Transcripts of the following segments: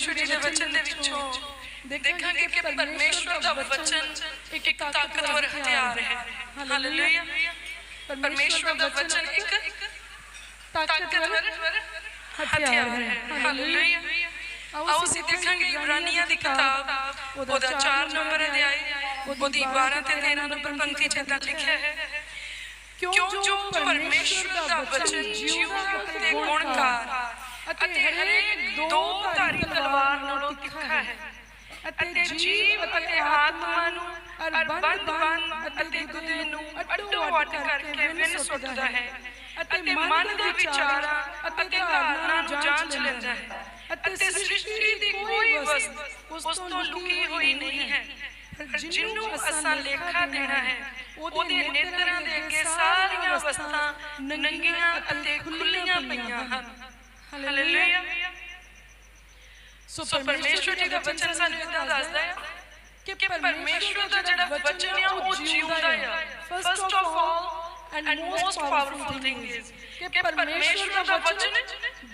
ਪਰਮੇਸ਼ਵਰ ਜੀ ਦੇ ਵਚਨ ਦੇ ਵਿੱਚੋਂ ਦੇਖਾਂਗੇ ਕਿ ਪਰਮੇਸ਼ਵਰ ਦਾ ਵਚਨ ਇੱਕ ਤਾਕਤਵਰ ਹਥਿਆਰ ਹੈ। ਹਾਲੇਲੂਇਆ ਪਰਮੇਸ਼ਵਰ ਦਾ ਵਚਨ ਇੱਕ ਤਾਕਤਵਰ ਹਥਿਆਰ ਹੈ। ਹਾਲੇਲੂਇਆ ਆਓ ਅਸੀਂ ਦੇਖਾਂਗੇ ਇਬਰਾਨੀਆਂ ਦੀ ਕਿਤਾਬ, ਉਹਦਾ 4 ਨੰਬਰ ਅਧਿਆਇ, ਉਹਦੀ 12 ਤੇ 13 ਨੰਬਰ ਪੰਕਤੀ ਚ ਲਿਖਿਆ ਹੈ। ਕਿਉਂ ਜੋ ਪਰਮੇਸ਼ਵਰ ਦਾ ਵਚਨ ਜੀਵਨ ਤੇ ਗੁਣਕਾਰ ਅਤੇ ਹਰੇਕ ਦੋ ਧਾਰੀ ਤਲਵਾਰ ਨਾਲੋਂ ਤਿੱਖਾ ਹੈ। ਅਤੇ ਜੀਵ ਅਤੇ ਆਤਮਾ ਨੂੰ ਅਰ ਬੰਦ ਅਤੇ ਗੁਦੇ ਨੂੰ ਅੱਡੋ ਅੱਡ ਕਰਕੇ ਵਿਨ ਸੁੱਟਦਾ ਹੈ। ਅਤੇ ਮਨ ਦੇ ਵਿਚਾਰਾਂ ਅਤੇ ਧਾਰਨਾ ਨੂੰ ਜਾਂਚ ਲੈਂਦਾ ਹੈ। ਅਤੇ ਸ੍ਰਿਸ਼ਟੀ ਦੀ ਕੋਈ ਵਸਤ ਉਸ ਤੋਂ ਲੁਕੀ ਹੋਈ ਨਹੀਂ ਹੈ। ਜਿਹਨੂੰ ਅਸਾਂ ਲੇਖਾ ਦੇਣਾ ਹੈ ਉਹਦੇ ਨੇਤਰਾਂ ਦੇ ਅੱਗੇ ਸਾਰੀਆਂ ਵਸਤਾਂ ਨੰਗੀਆਂ ਅਤੇ ਖੁੱਲੀਆਂ ਪਈਆਂ ਹਨ। ਹਾਲੇਲੂਇਆ ਸੋ ਪਰਮੇਸ਼ਵਰ ਜੀ ਦਾ ਵਚਨ ਸਾਨੂੰ ਇਦਾਂ ਦੱਸਦਾ ਹੈ ਕਿ ਪਰਮੇਸ਼ਵਰ ਦਾ ਜਿਹੜਾ ਵਚਨ ਆ ਉਹ ਜਿਉਂਦਾ ਆ first of all and most powerful thing is ਕਿ ਪਰਮੇਸ਼ਵਰ ਦਾ ਵਚਨ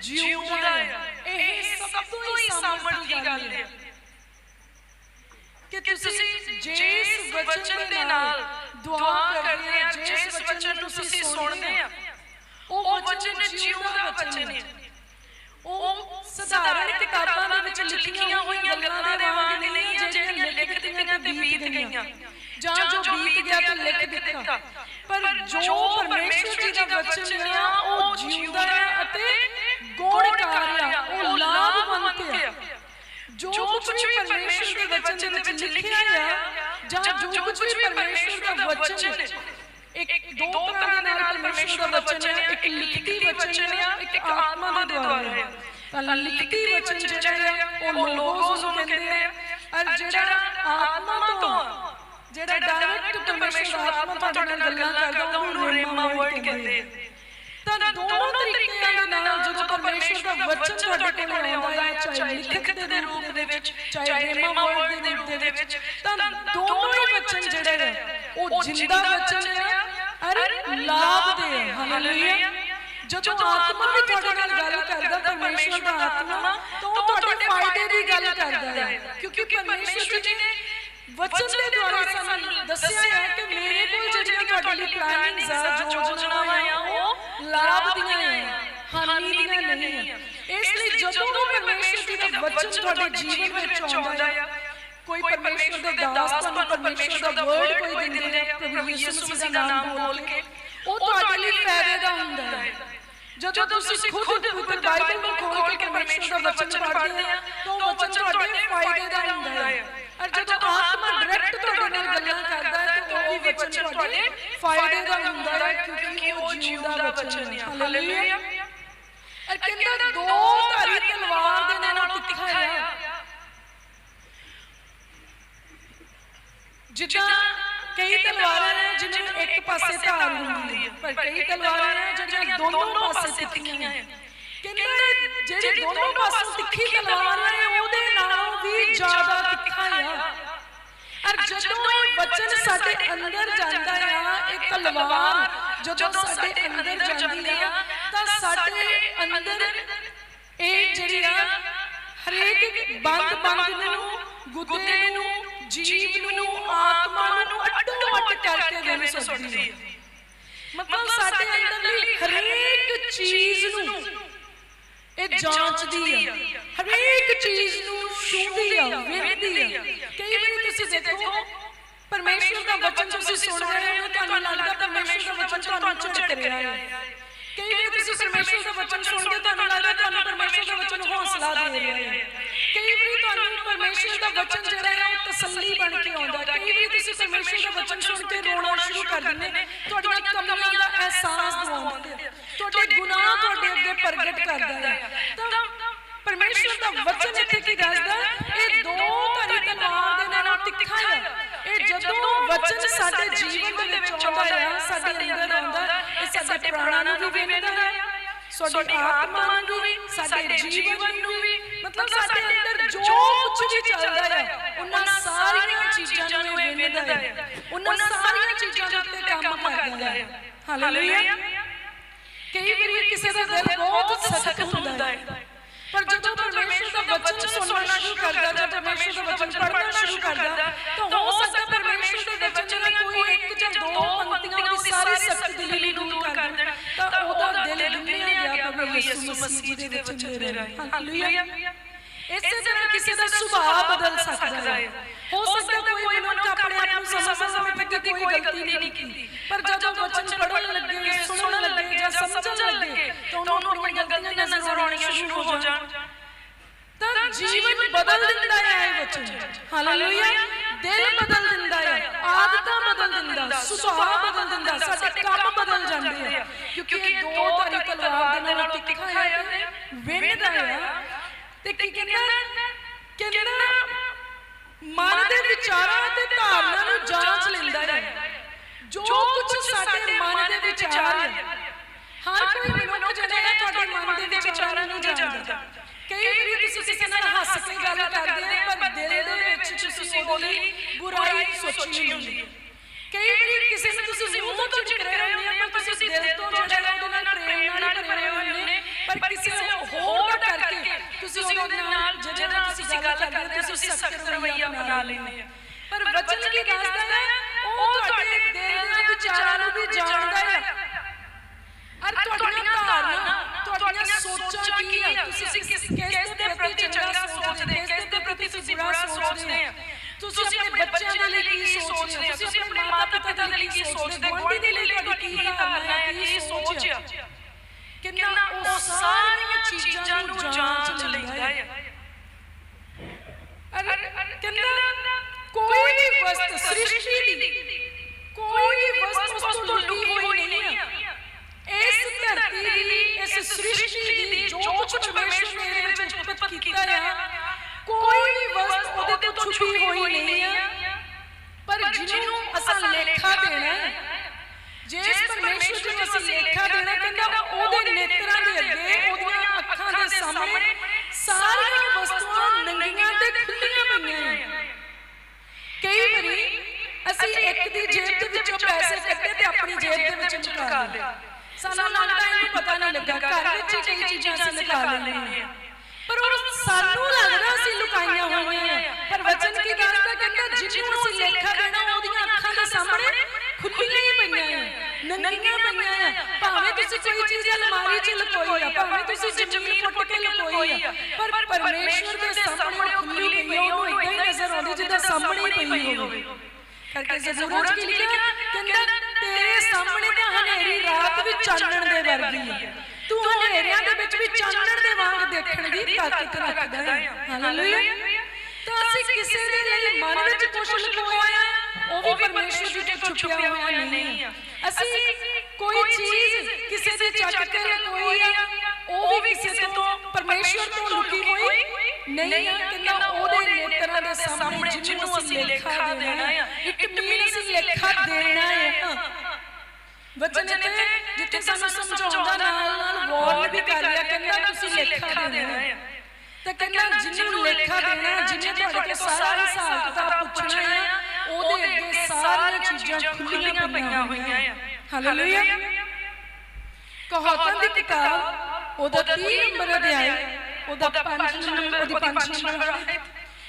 ਜਿਉਂਦਾ ਆ ਇਹ ਸਭ ਤੋਂ ਹੀ ਸਾਮਰਥੀ ਗੱਲ ਹੈ ਕਿ ਤੁਸੀਂ ਜਿਸ ਵਚਨ ਦੇ ਨਾਲ ਦੁਆ ਕਰਦੇ ਆ ਜਿਸ ਵਚਨ ਨੂੰ ਤੁਸੀਂ ਸੁਣਦੇ ਆ ਉਹ ਵਚਨ ਜਿਉਂਦਾ ਵਚਨ ਹੈ ਉਹ ਸਧਾਰਨ ਕਿਤਾਬਾਂ ਦੇ ਵਿੱਚ ਲਿਖੀਆਂ ਹੋਈਆਂ ਗੱਲਾਂ ਦੇ ਵਾਂਗ ਨਹੀਂ ਆ ਜਿਹੜੀਆਂ ਲਿਖ ਦਿੱਤੀਆਂ ਤੇ ਬੀਤ ਗਈਆਂ। ਜਾਂ ਜੋ ਬੀਤ ਗਿਆ ਤੇ ਲਿਖ ਦਿੱਤਾ। ਪਰ ਜੋ ਪਰਮੇਸ਼ਵਰ ਜੀ ਦਾ ਵਚਨ ਆ ਉਹ ਜਿਉਂਦਾ ਹੈ ਅਤੇ ਗੁਣਕਾਰ ਆ ਉਹ ਲਾਭਵੰਤ ਆ। ਜੋ ਕੁਝ ਵੀ ਪਰਮੇਸ਼ਵਰ ਦੇ ਵਚਨ ਵਿੱਚ ਲਿਖਿਆ ਆ ਜਾਂ ਜੋ ਕੁਝ ਵੀ ਪਰਮੇਸ਼ਵਰ ਦਾ ਵਚਨ ਇੱਕ ਦੋ ਤਰ੍ਹਾਂ ਦੇ ਨਾਲ ਪਰਮੇਸ਼ਵਰ ਦਾ ਵਚਨ ਹੈ ਇੱਕ ਲਿਖਤੀ ਵਚਨ ਹੈ ਇੱਕ ਆਤਮਾ ਦੇ ਦੁਆਰਾ ਹੈ। ਤਾਂ ਲਿਖਤੀ ਵਚਨ ਜਿਹੜਾ ਹੈ ਉਹ ਲੋਗੋਸ ਉਹਨੂੰ ਕਹਿੰਦੇ ਆ। ਔਰ ਜਿਹੜਾ ਆਤਮਾ ਤੋਂ ਜਿਹੜਾ ਡਾਇਰੈਕਟ ਪਰਮੇਸ਼ਵਰ ਆਤਮਾ ਨਾਲ ਗੱਲਾਂ ਕਰਦਾ ਉਹਨੂੰ ਰੇਮਾ ਵਰਡ ਕਹਿੰਦੇ ਆ। ਤਾਂ ਦੋਨੋਂ ਤਰੀਕਿਆਂ ਦੇ ਨਾਲ ਜਦੋਂ ਪਰਮੇਸ਼ਵਰ ਦਾ ਵਚਨ ਤੁਹਾਡੇ ਕੋਲ ਆਉਂਦਾ ਹੈ ਚਾਹੇ ਲਿਖਤ ਦੇ ਰੂਪ ਦੇ ਵਿੱਚ ਚਾਹੇ ਰੇਮਾ ਵਰਡ ਦੇ ਰੂਪ ਦੇ ਵਿੱਚ ਤਾਂ ਦੋਨੋਂ ਹੀ ਵਚਨ ਜਿਹੜੇ ਨੇ ਉਹ ਜਿੰਦਾ ਵਚਨ ਹੈ ਅਰ ਲਾਭ ਦੇ ਹੈ ਹਾਲੇਲੂਇਆ। ਜਦੋਂ ਆਤਮਾ ਵੀ ਤੁਹਾਡੇ ਨਾਲ ਗੱਲ ਕਰਦਾ ਪਰਮੇਸ਼ਵਰ ਦਾ ਆਤਮਾ ਤਾਂ ਉਹ ਤੁਹਾਡੇ ਫਾਇਦੇ ਦੀ ਗੱਲ ਕਰਦਾ ਹੈ। ਕਿਉਂਕਿ ਪਰਮੇਸ਼ਵਰ ਜੀ ਨੇ ਵਚਨ ਦੇ ਦੁਆਰਾ ਸਾਨੂੰ ਦੱਸਿਆ ਹੈ ਕਿ ਮੇਰੇ ਕੋਲ ਜਿਹੜੀਆਂ ਤੁਹਾਡੇ ਲਈ ਪਲਾਨਿੰਗਸ ਆ ਯੋਜਨਾਵਾਂ ਆ ਉਹ ਲਾਭ ਦੀਆਂ ਆ ਹਾਨੀ ਦੀਆਂ ਨਹੀਂ ਆ। ਇਸ ਲਈ ਜਦੋਂ ਵੀ ਪਰਮੇਸ਼ਵਰ ਜੀ ਦਾ ਵਚਨ ਤੁਹਾਡੇ ਜੀਵਨ ਵਿੱਚ ਆਉਂਦਾ ਆ ਕੋਈ ਪਰਮੇਸ਼ਵਰ ਦੇ ਦਾਸ ਤੁਹਾਨੂੰ ਪਰਮੇਸ਼ਵਰ ਦਾ ਵਰਡ ਕੋਈ ਦਿੰਦੇ ਨੇ ਪ੍ਰਭੂ ਯਿਸੂ ਮਸੀਹ ਦਾ ਨਾਮ ਬੋਲ ਕੇ ਉਹ ਤੁਹਾਡੇ ਲਈ ਫਾਇਦੇ ਦਾ ਹੁੰਦਾ ਹੈ। ਜਦੋਂ ਤੁਸੀਂ ਖੁਦ ਪਵਿੱਤਰ ਬਾਈਬਲ ਨੂੰ ਖੋਲ ਕੇ ਪਰਮੇਸ਼ਵਰ ਦਾ ਵਚਨ ਪੜ੍ਹਦੇ ਆ ਤਾਂ ਉਹ ਵਚਨ ਤੁਹਾਡੇ ਫਾਇਦੇ ਦਾ ਹੁੰਦਾ ਹੈ। ਔਰ ਜਦੋਂ ਆਤਮਾ ਡਾਇਰੈਕਟ ਤੁਹਾਡੇ ਨਾਲ ਗੱਲਾਂ ਕਰਦਾ ਹੈ ਤਾਂ ਉਹ ਵੀ ਵਚਨ ਤੁਹਾਡੇ ਫਾਇਦੇ ਦਾ ਹੁੰਦਾ ਹੈ ਕਿਉਂਕਿ ਉਹ ਜਿਉਂਦਾ ਵਚਨ ਹੈ ਹਾਲੇਲੂਇਆ ਔਰ ਕਹਿੰਦਾ ਦੋ ਧਾਰੀ ਤਲਵਾਰ ਦੇ ਨਾਲ ਤਿੱਖਾ ਆ ਜਿੱਦਾਂ ਕਈ ਤਲਵਾਰਾਂ ਨੇ ਜਿਨ੍ਹਾਂ ਨੂੰ ਇੱਕ ਪਾਸੇ ਧਾਰ ਹੁੰਦੀ ਹੈ ਪਰ ਕਈ ਤਲਵਾਰਾਂ ਨੇ ਜਿਹੜੀਆਂ ਦੋਨੋਂ ਪਾਸੇ ਤਿੱਖੀਆਂ ਹੈ ਕਹਿੰਦਾ ਜਿਹੜੀ ਦੋਨੋਂ ਪਾਸੇ ਤਿੱਖੀ ਤਲਵਾਰ ਹੈ ਉਹਦੇ ਨਾਲੋਂ ਵੀ ਜ਼ਿਆਦਾ ਤਿੱਖਾ ਆ ਅਰ ਜਦੋਂ ਇਹ ਵਚਨ ਸਾਡੇ ਅੰਦਰ ਜਾਂਦਾ ਆ ਇਹ ਤਲਵਾਰ ਜਦੋਂ ਸਾਡੇ ਅੰਦਰ ਜਾਂਦੀ ਆ ਤਾਂ ਸਾਡੇ ਅੰਦਰ ਇਹ ਜਿਹੜੀ ਆ ਹਰੇਕ ਬੰਦ ਬੰਦ ਨੂੰ ਗੁੱਦੇ ਨੂੰ ਜੀਵ ਨੂੰ ਆਤਮਾ ਨੂੰ ਅੱਡੋ ਅੱਡ ਕਰਕੇ ਦੇਣ ਸਕਦੀ ਹੈ। ਮਤਲਬ ਸਾਡੇ ਅੰਦਰਲੀ ਹਰੇਕ ਚੀਜ਼ ਨੂੰ ਇਹ ਜਾਂਚਦੀ ਆ। ਹਰੇਕ ਚੀਜ਼ ਨੂੰ ਛੂਹਦੀ ਆ ਵੇਖਦੀ ਆ। ਕਈ ਵਾਰੀ ਤੁਸੀਂ ਦੇਖੋ ਪਰਮੇਸ਼ਵਰ ਦਾ ਵਚਨ ਤੁਸੀਂ ਸੁਣ ਰਹੇ ਹੋ ਤੁਹਾਨੂੰ ਲੱਗਦਾ ਪਰਮੇਸ਼ਵਰ ਦਾ ਵਚਨ ਤੁਹਾਨੂੰ ਝਿੜਕ ਰਿਹਾ ਹੈ। ਕਈ ਵਾਰੀ ਤੁਸੀਂ ਪਰਮੇਸ਼ਵਰ ਦਾ ਵਚਨ ਸੁਣਦੇ ਤੁਹਾਨੂੰ ਲੱਗਦਾ ਤੁਹਾਨੂੰ ਪਰਮੇਸ਼ਵਰ ਦਾ ਵਚਨ ਹੌਸਲਾ ਦੇ ਰਿਹਾ ਹੈ। ਕਈ ਵਾਰੀ ਤੁਹਾਨੂੰ ਪਰਮੇਸ਼ਵਰ ਦਾ ਵਚਨ ਜਿਹੜਾ ਹੈ ਉਹ ਤਸੱਲੀ ਬਣ ਕੇ ਆਉਂਦਾ ਕਈ ਵਾਰੀ ਤੁਸੀਂ ਪਰਮੇਸ਼ਵਰ ਦਾ ਵਚਨ ਸੁਣ ਕੇ ਰੋਣਾ ਸ਼ੁਰੂ ਕਰ ਦਿੰਦੇ ਤੁਹਾਡੀਆਂ ਕਮੀਆਂ ਦਾ ਅਹਿਸਾਸ ਦਿਵਾਉਂਦੇ ਤੁਹਾਡੇ ਗੁਨਾਹ ਤੁਹਾਡੇ ਅੱਗੇ ਪ੍ਰਗਟ ਕਰਦਾ ਹੈ ਤਾਂ ਪਰਮੇਸ਼ਵਰ ਦਾ ਵਚਨ ਇੱਥੇ ਕੀ ਦੱਸਦਾ ਇਹ ਦੋ ਧਾਰੀ ਤਲਵਾਰ ਦੇ ਨਾਲ ਤਿੱਖਾ ਹੈ ਇਹ ਜਦੋਂ ਵਚਨ ਸਾਡੇ ਜੀਵਨ ਦੇ ਵਿੱਚ ਆਉਂਦਾ ਹੈ, ਸਾਡੇ ਅੰਦਰ ਆਉਂਦਾ ਇਹ ਸਾਡੇ ਪ੍ਰਾਣਾਂ ਨੂੰ ਵੀ ਵੇਖਦਾ ਹੈ, ਸਾਡੀ ਆਤਮਾ ਨੂੰ ਵੀ, ਸਾਡੇ ਜੀਵਨ ਨੂੰ ਵੀ। ਮਤਲਬ ਸਾਡੇ ਅੰਦਰ ਜੋ ਕੁਝ ਵੀ ਚੱਲਦਾ ਹੈ ਉਹਨਾਂ ਸਾਰੀਆਂ ਚੀਜ਼ਾਂ ਨੂੰ ਇਹ ਵੇਖਦਾ ਹੈ ਉਹਨਾਂ ਸਾਰੀਆਂ ਚੀਜ਼ਾਂ ਦੇ ਉੱਤੇ ਕੰਮ ਕਰਦਾ ਹੈ ਹਾਲੇਲੂਇਆ ਕਈ ਵਾਰੀ ਕਿਸੇ ਦਾ ਦਿਲ ਬਹੁਤ ਸਖਤ ਹੁੰਦਾ ਹੈ ਪਰ ਜਦੋਂ ਪਰਮੇਸ਼ਰ ਦਾ ਵਚਨ ਸੁਣਨਾ ਸ਼ੁਰੂ ਕਰਦਾ ਜਾਂ ਪਰਮੇਸ਼ਰ ਦਾ ਵਚਨ ਪੜ੍ਹਨਾ ਸ਼ੁਰੂ ਕਰਦਾ ਤਾਂ ਹੋ ਸਕਦਾ ਪਰਮੇਸ਼ਰ ਦੇ ਵਚਨ ਦੀਆਂ ਕੋਈ ਇੱਕ ਜਾਂ ਦੋ ਪੰਕਤੀਆਂ ਉਹਦੀ ਸਾਰੀ ਸਖਤ ਦਿਲੀ ਨੂੰ ਦੂਰ ਕਰ ਦੇਣ। ਤਾਂ ਉਹਦਾ ਦਿਲ ਵਿੰਨਿਆ ਗਿਆ ਪ੍ਰਭੂ ਯਿਸੂ ਮਸੀਹ ਦੇ ਵਚਨ ਦੇ ਰਾਹੀਂ ਹਾਲੇਲੂਇਆ ਇਸੇ ਤਰ੍ਹਾਂ ਕਿਸੇ ਦਾ ਸੁਭਾਅ ਬਦਲ ਸਕਦਾ ਹੈ। ਹੋ ਸਕਦਾ ਕੋਈ ਮਨੁੱਖ ਆਪਣੇ ਆਪ ਨੂੰ ਸਮਝਦਾ ਹੋਵੇ ਕਿ ਕੋਈ ਗਲਤੀ ਨਹੀਂ ਕੀਤੀ ਪਰ ਜਦੋਂ ਵਚਨ ਪੜ੍ਹਨ ਲੱਗੇ ਸੁਣਨ ਲੱਗੇ ਜਾਂ ਸਮਝਣ ਲੱਗੇ ਤਾਂ ਉਹਨੂੰ ਆਪਣੀਆਂ ਗਲਤੀਆਂ ਨਜ਼ਰ ਆਉਣੀਆਂ ਸ਼ੁਰੂ ਹੋ ਜਾਣ। ਤਾਂ ਜੀਵਨ ਬਦਲ ਦਿੰਦਾ ਹੈ ਇਹ ਵਚਨ। ਹਾਲੇਲੂਇਆ। ਦਿਲ ਬਦਲ ਦਿੰਦਾ ਹੈ। ਆਦਤਾਂ ਬਦਲ ਦਿੰਦਾ ਸੁਭਾਅ ਬਦਲ ਦਿੰਦਾ ਸਾਡੇ ਕੰਮ ਬਦਲ ਜਾਂਦੇ ਆ। ਕਿਉਂਕਿ ਇਹ ਦੋ ਧਾਰੀ ਤਲਵਾਰ ਦੇ ਨਾਲ ਤਿੱਖਾ ਹੈ ਤੇ ਵਿੰਨਦਾ ਹੈ ਤੇ ਕੀ ਕਹਿੰਦਾ ਕਹਿੰਦਾ ਮਨ ਦੇ ਵਿਚਾਰਾਂ ਤੇ ਧਾਰਨਾ ਨੂੰ ਜਾਂਚ ਲੈਂਦਾ ਹੈ। ਜੋ ਕੁਝ ਸਾਡੇ ਮਨ ਦੇ ਵਿਚਾਰ ਹੈ ਹਰ ਕੋਈ ਮਨੁੱਖ ਜਿਹੜਾ ਹੈ ਤੁਹਾਡੇ ਮਨ ਦੇ ਵਿਚਾਰਾਂ ਨੂੰ ਜਾਣਦਾ। ਕਈ ਵਾਰੀ ਤੁਸੀਂ ਕਿਸੇ ਨਾਲ ਹੱਸ ਕੇ ਗੱਲ ਕਰਦੇ ਹੋ ਪਰ ਦਿਲ ਦੇ ਵਿੱਚ ਤੁਸੀਂ ਉਹਦੇ ਬੁਰਾਈ ਸੋਚੀ ਹੁੰਦੀ ਹੈ। ਕਈ ਵਾਰੀ ਕਿਸੇ ਨੂੰ ਤੁਸੀਂ ਮੂੰਹ ਤੋਂ ਝਿੜਕ ਰਹੇ ਆ ਪਰ ਤੁਸੀਂ ਦਿਲ ਤੋਂ ਜਿਹੜਾ ਉਹਦੇ ਨਾਲ ਪ੍ਰੇਮ ਨਾਲ ਭਰੇ ਹੋਏ ਹੁੰਦੇ ਪਰ ਕਿਸੇ ਹੋਰ ਦਾ ਕਰਕੇ ਤੁਸੀਂ ਉਹਦੇ ਨਾਲ ਜਿਹਦੇ ਨਾਲ ਤੁਸੀਂ ਗੱਲ ਕਰਦੇ ਹੋ ਤੁਸੀਂ ਸਖਤ ਰਵੱਈਆ ਬਣਾ ਲੈਂਦੇ ਆ ਪਰ ਵਚਨ ਕੀ ਦੱਸਦਾ ਹੈ? ਉਹ ਤੁਹਾਡੇ ਦਿਲ ਦੇ ਵਿਚਾਰਾਂ ਨੂੰ ਵੀ ਜਾਣਦਾ ਹੈ। ਅਰ ਤੁਹਾਡੀਆਂ ਧਾਰਨਾ ਤੁਹਾਡੀਆਂ ਸੋਚਾਂ ਕੀ ਆ? ਤੁਸੀਂ ਕਿਸ ਕਿਸ ਦੇ ਪ੍ਰਤੀ ਚੰਗਾ ਸੋਚਦੇ ਕਿਸ ਦੇ ਪ੍ਰਤੀ ਤੁਸੀਂ ਬੁਰਾ ਸੋਚਦੇ ਆ ਤੁਸੀਂ ਆਪਣੇ ਬੱਚਿਆਂ ਦੇ ਲਈ ਕੀ ਸੋਚਦੇ ਹੋ? ਤੁਸੀਂ ਆਪਣੇ ਮਾਤਾ ਪਿਤਾ ਦੇ ਲਈ ਕੀ ਸੋਚਦੇ ਗੁਆਂਢੀ ਦੇ ਲਈ ਤੁਹਾਡੀ ਕੀ ਧਾਰਨਾ ਹੈ? ਕੀ ਸੋਚ ਆ ਕਿੰਨਾ ਉਹ ਸਾਰੀਆਂ ਚੀਜ਼ਾਂ ਨੂੰ ਜਾਂਚ ਲੈਂਦਾ ਹੈ। ਅਰ ਕਹਿੰਦਾ ਕੋਈ ਵੀ ਵਸਤ ਸ੍ਰਿਸ਼ਟੀ ਦੀ ਕੋਈ ਵੀ ਵਸਤ ਉਸ ਤੋਂ ਲੁਕੀ ਹੋਈ ਨਹੀਂ ਹੈ ਇਸ ਧਰਤੀ ਦੀ ਇਸ ਸ੍ਰਿਸ਼ਟੀ ਦੀ ਜੋ ਕੁਝ ਪਰਮੇਸ਼ਰ ਨੇ ਇਹਦੇ ਵਿੱਚ ਉਤਪਤ ਕੀਤਾ ਹੈ ਕੋਈ ਵੀ ਵਸਤ ਉਹਦੇ ਤੋਂ ਛੁਪੀ ਹੋਈ ਨਹੀਂ ਹੈ ਪਰ ਜਿਹਨੂੰ ਅਸਾਂ ਲੇਖਾ ਦੇਣਾ ਹੈ ਜਿਸ ਪਰਮੇਸ਼ਰ ਨੂੰ ਅਸੀਂ ਲੇਖਾ ਦੇਣਾ ਕਹਿੰਦਾ ਉਹਦੇ ਨੇਤਰਾਂ ਦੇ ਅੱਗੇ ਉਹਦੀਆਂ ਅੱਖਾਂ ਦੇ ਸਾਹਮਣੇ ਸਾਰੀਆਂ ਵਸਤੂਆਂ ਨੰਗੀਆਂ ਤੇ ਖੁੱਲੀਆਂ ਪਈਆਂ ਕਈ ਵਾਰੀ ਅਸੀਂ ਇੱਕ ਦੀ ਜੇਬ ਦੇ ਵਿੱਚੋਂ ਪੈਸੇ ਕੱਢੇ ਤੇ ਆਪਣੀ ਜੇਬ ਦੇ ਵਿੱਚ ਲੁਕਾ ਲਏ ਸਾਨੂੰ ਲੱਗਦਾ ਇਹਨੂੰ ਪਤਾ ਨਹੀਂ ਲੱਗਾ ਘਰ ਵਿੱਚ ਕਈ ਚੀਜ਼ਾਂ ਅਸੀਂ ਲੈਂਦੇ ਹਾਂ। ਪਰ ਉਹ ਸਾਨੂੰ ਲੱਗਦਾ ਤੁਸੀਂ ਕੋਈ ਚੀਜ਼ ਅਲਮਾਰੀ 'ਚ ਲੁਕੋਈ ਆ ਭਾਵੇਂ ਤੁਸੀਂ ਜ਼ਮੀਨ ਪੁੱਟ ਕੇ ਲੁਕੋਈ ਆ ਪਰ ਪਰਮੇਸ਼ਵਰ ਦੇ ਸਾਹਮਣੇ ਉਹ ਖੁੱਲੀ ਪਈ ਆ ਉਹਨੂੰ ਇਦਾਂ ਹੀ ਨਜ਼ਰ ਆਉਂਦੀ ਜਿੱਦਾਂ ਸਾਹਮਣੇ ਹੀ ਪਈ ਹੋਵੇ। ਕਰਕੇ ਜ਼ਬੂਰ ਕੀ ਲਿਖਿਆ ਕਹਿੰਦਾ ਤੇਰੇ ਸਾਹਮਣੇ ਤਾਂ ਹਨੇਰੀ ਰਾਤ ਵੀ ਚਾਨਣ ਦੇ ਵਰਗੀ ਹੈ ਤੂੰ ਹਨੇਰਿਆਂ ਦੇ ਵਿੱਚ ਵੀ ਚਾਨਣ ਦੇ ਵਾਂਗ ਦੇਖਣ ਦੀ ਤਾਕਤ ਰੱਖਦਾ ਹੈ ਹਾਲੇਲੂਇਆ। ਤਾਂ ਅਸੀਂ ਕਿਸੇ ਦੇ ਲਈ ਮਨ ਵਿੱਚ ਕੁਝ ਲੁਕੋਇਆ ਉਹ ਵੀ ਪਰਮੇਸ਼ਰ ਜੀ ਤੋਂ ਛੁਪਿਆ ਹੋਇਆ ਨਹੀਂ ਹੈ ਅਸੀਂ ਕੋਈ ਚੀਜ਼ ਕਿਸੇ ਦੇ ਚੱਕ ਕੇ ਆ, ਉਹ ਵੀ ਕਿਸੇ ਤੋਂ ਪਰਮੇਸ਼ਰ ਤੋਂ ਲੁਕੀ ਹੋਈ? ਨਹੀਂ ਹੈ ਕਹਿੰਦਾ ਉਹਦੇ ਨੇਤਰਾਂ ਦੇ ਸਾਹਮਣੇ ਜਿਹਨੂੰ ਅਸੀਂ ਲੇਖਾ ਦੇਣਾ ਹੈ ਇਟ ਮੀਨ ਲੇਖਾ ਦੇਣਾ ਹੈ ਵਚਨ ਤੇ ਜਿੱਥੇ ਸਾਨੂੰ ਸਮਝਾਉਂਦਾ ਨਾਲ ਨਾਲ ਵਾਰਨ ਵੀ ਕਰ ਲਿਆ ਕਹਿੰਦਾ ਤੁਸੀਂ ਲੇਖਾ ਦੇਣਾ ਹੈ ਤਾਂ ਕਹਿੰਦਾ ਜਿਹਨੂੰ ਲੇਖਾ ਦੇਣਾ, ਜਿਹਨੇ ਤੁਹਾਡੇ ਤੋਂ ਸਾਰਾ ਹਿਸਾਬ ਕਿਤਾਬ ਪੁੱਛਣਾ ਹੈ ਉਹਦੇ ਅੱਗੇ ਸਾਰੀਆਂ ਚੀਜ਼ਾਂ ਖੁੱਲੀਆਂ ਪਈਆਂ ਹੋਈਆਂ ਆ। ਹਾਲੇਲੂਇਆ ਕਹਾਤਾਂ ਦੀ ਕਿਤਾਬ ਉਹਦਾ 3 ਨੰਬਰ ਅਧਿਆਇ ਉਹਦਾ 5 ਨੰਬਰ ਉਹਦੀ 5 ਨੰਬਰ ਹੈ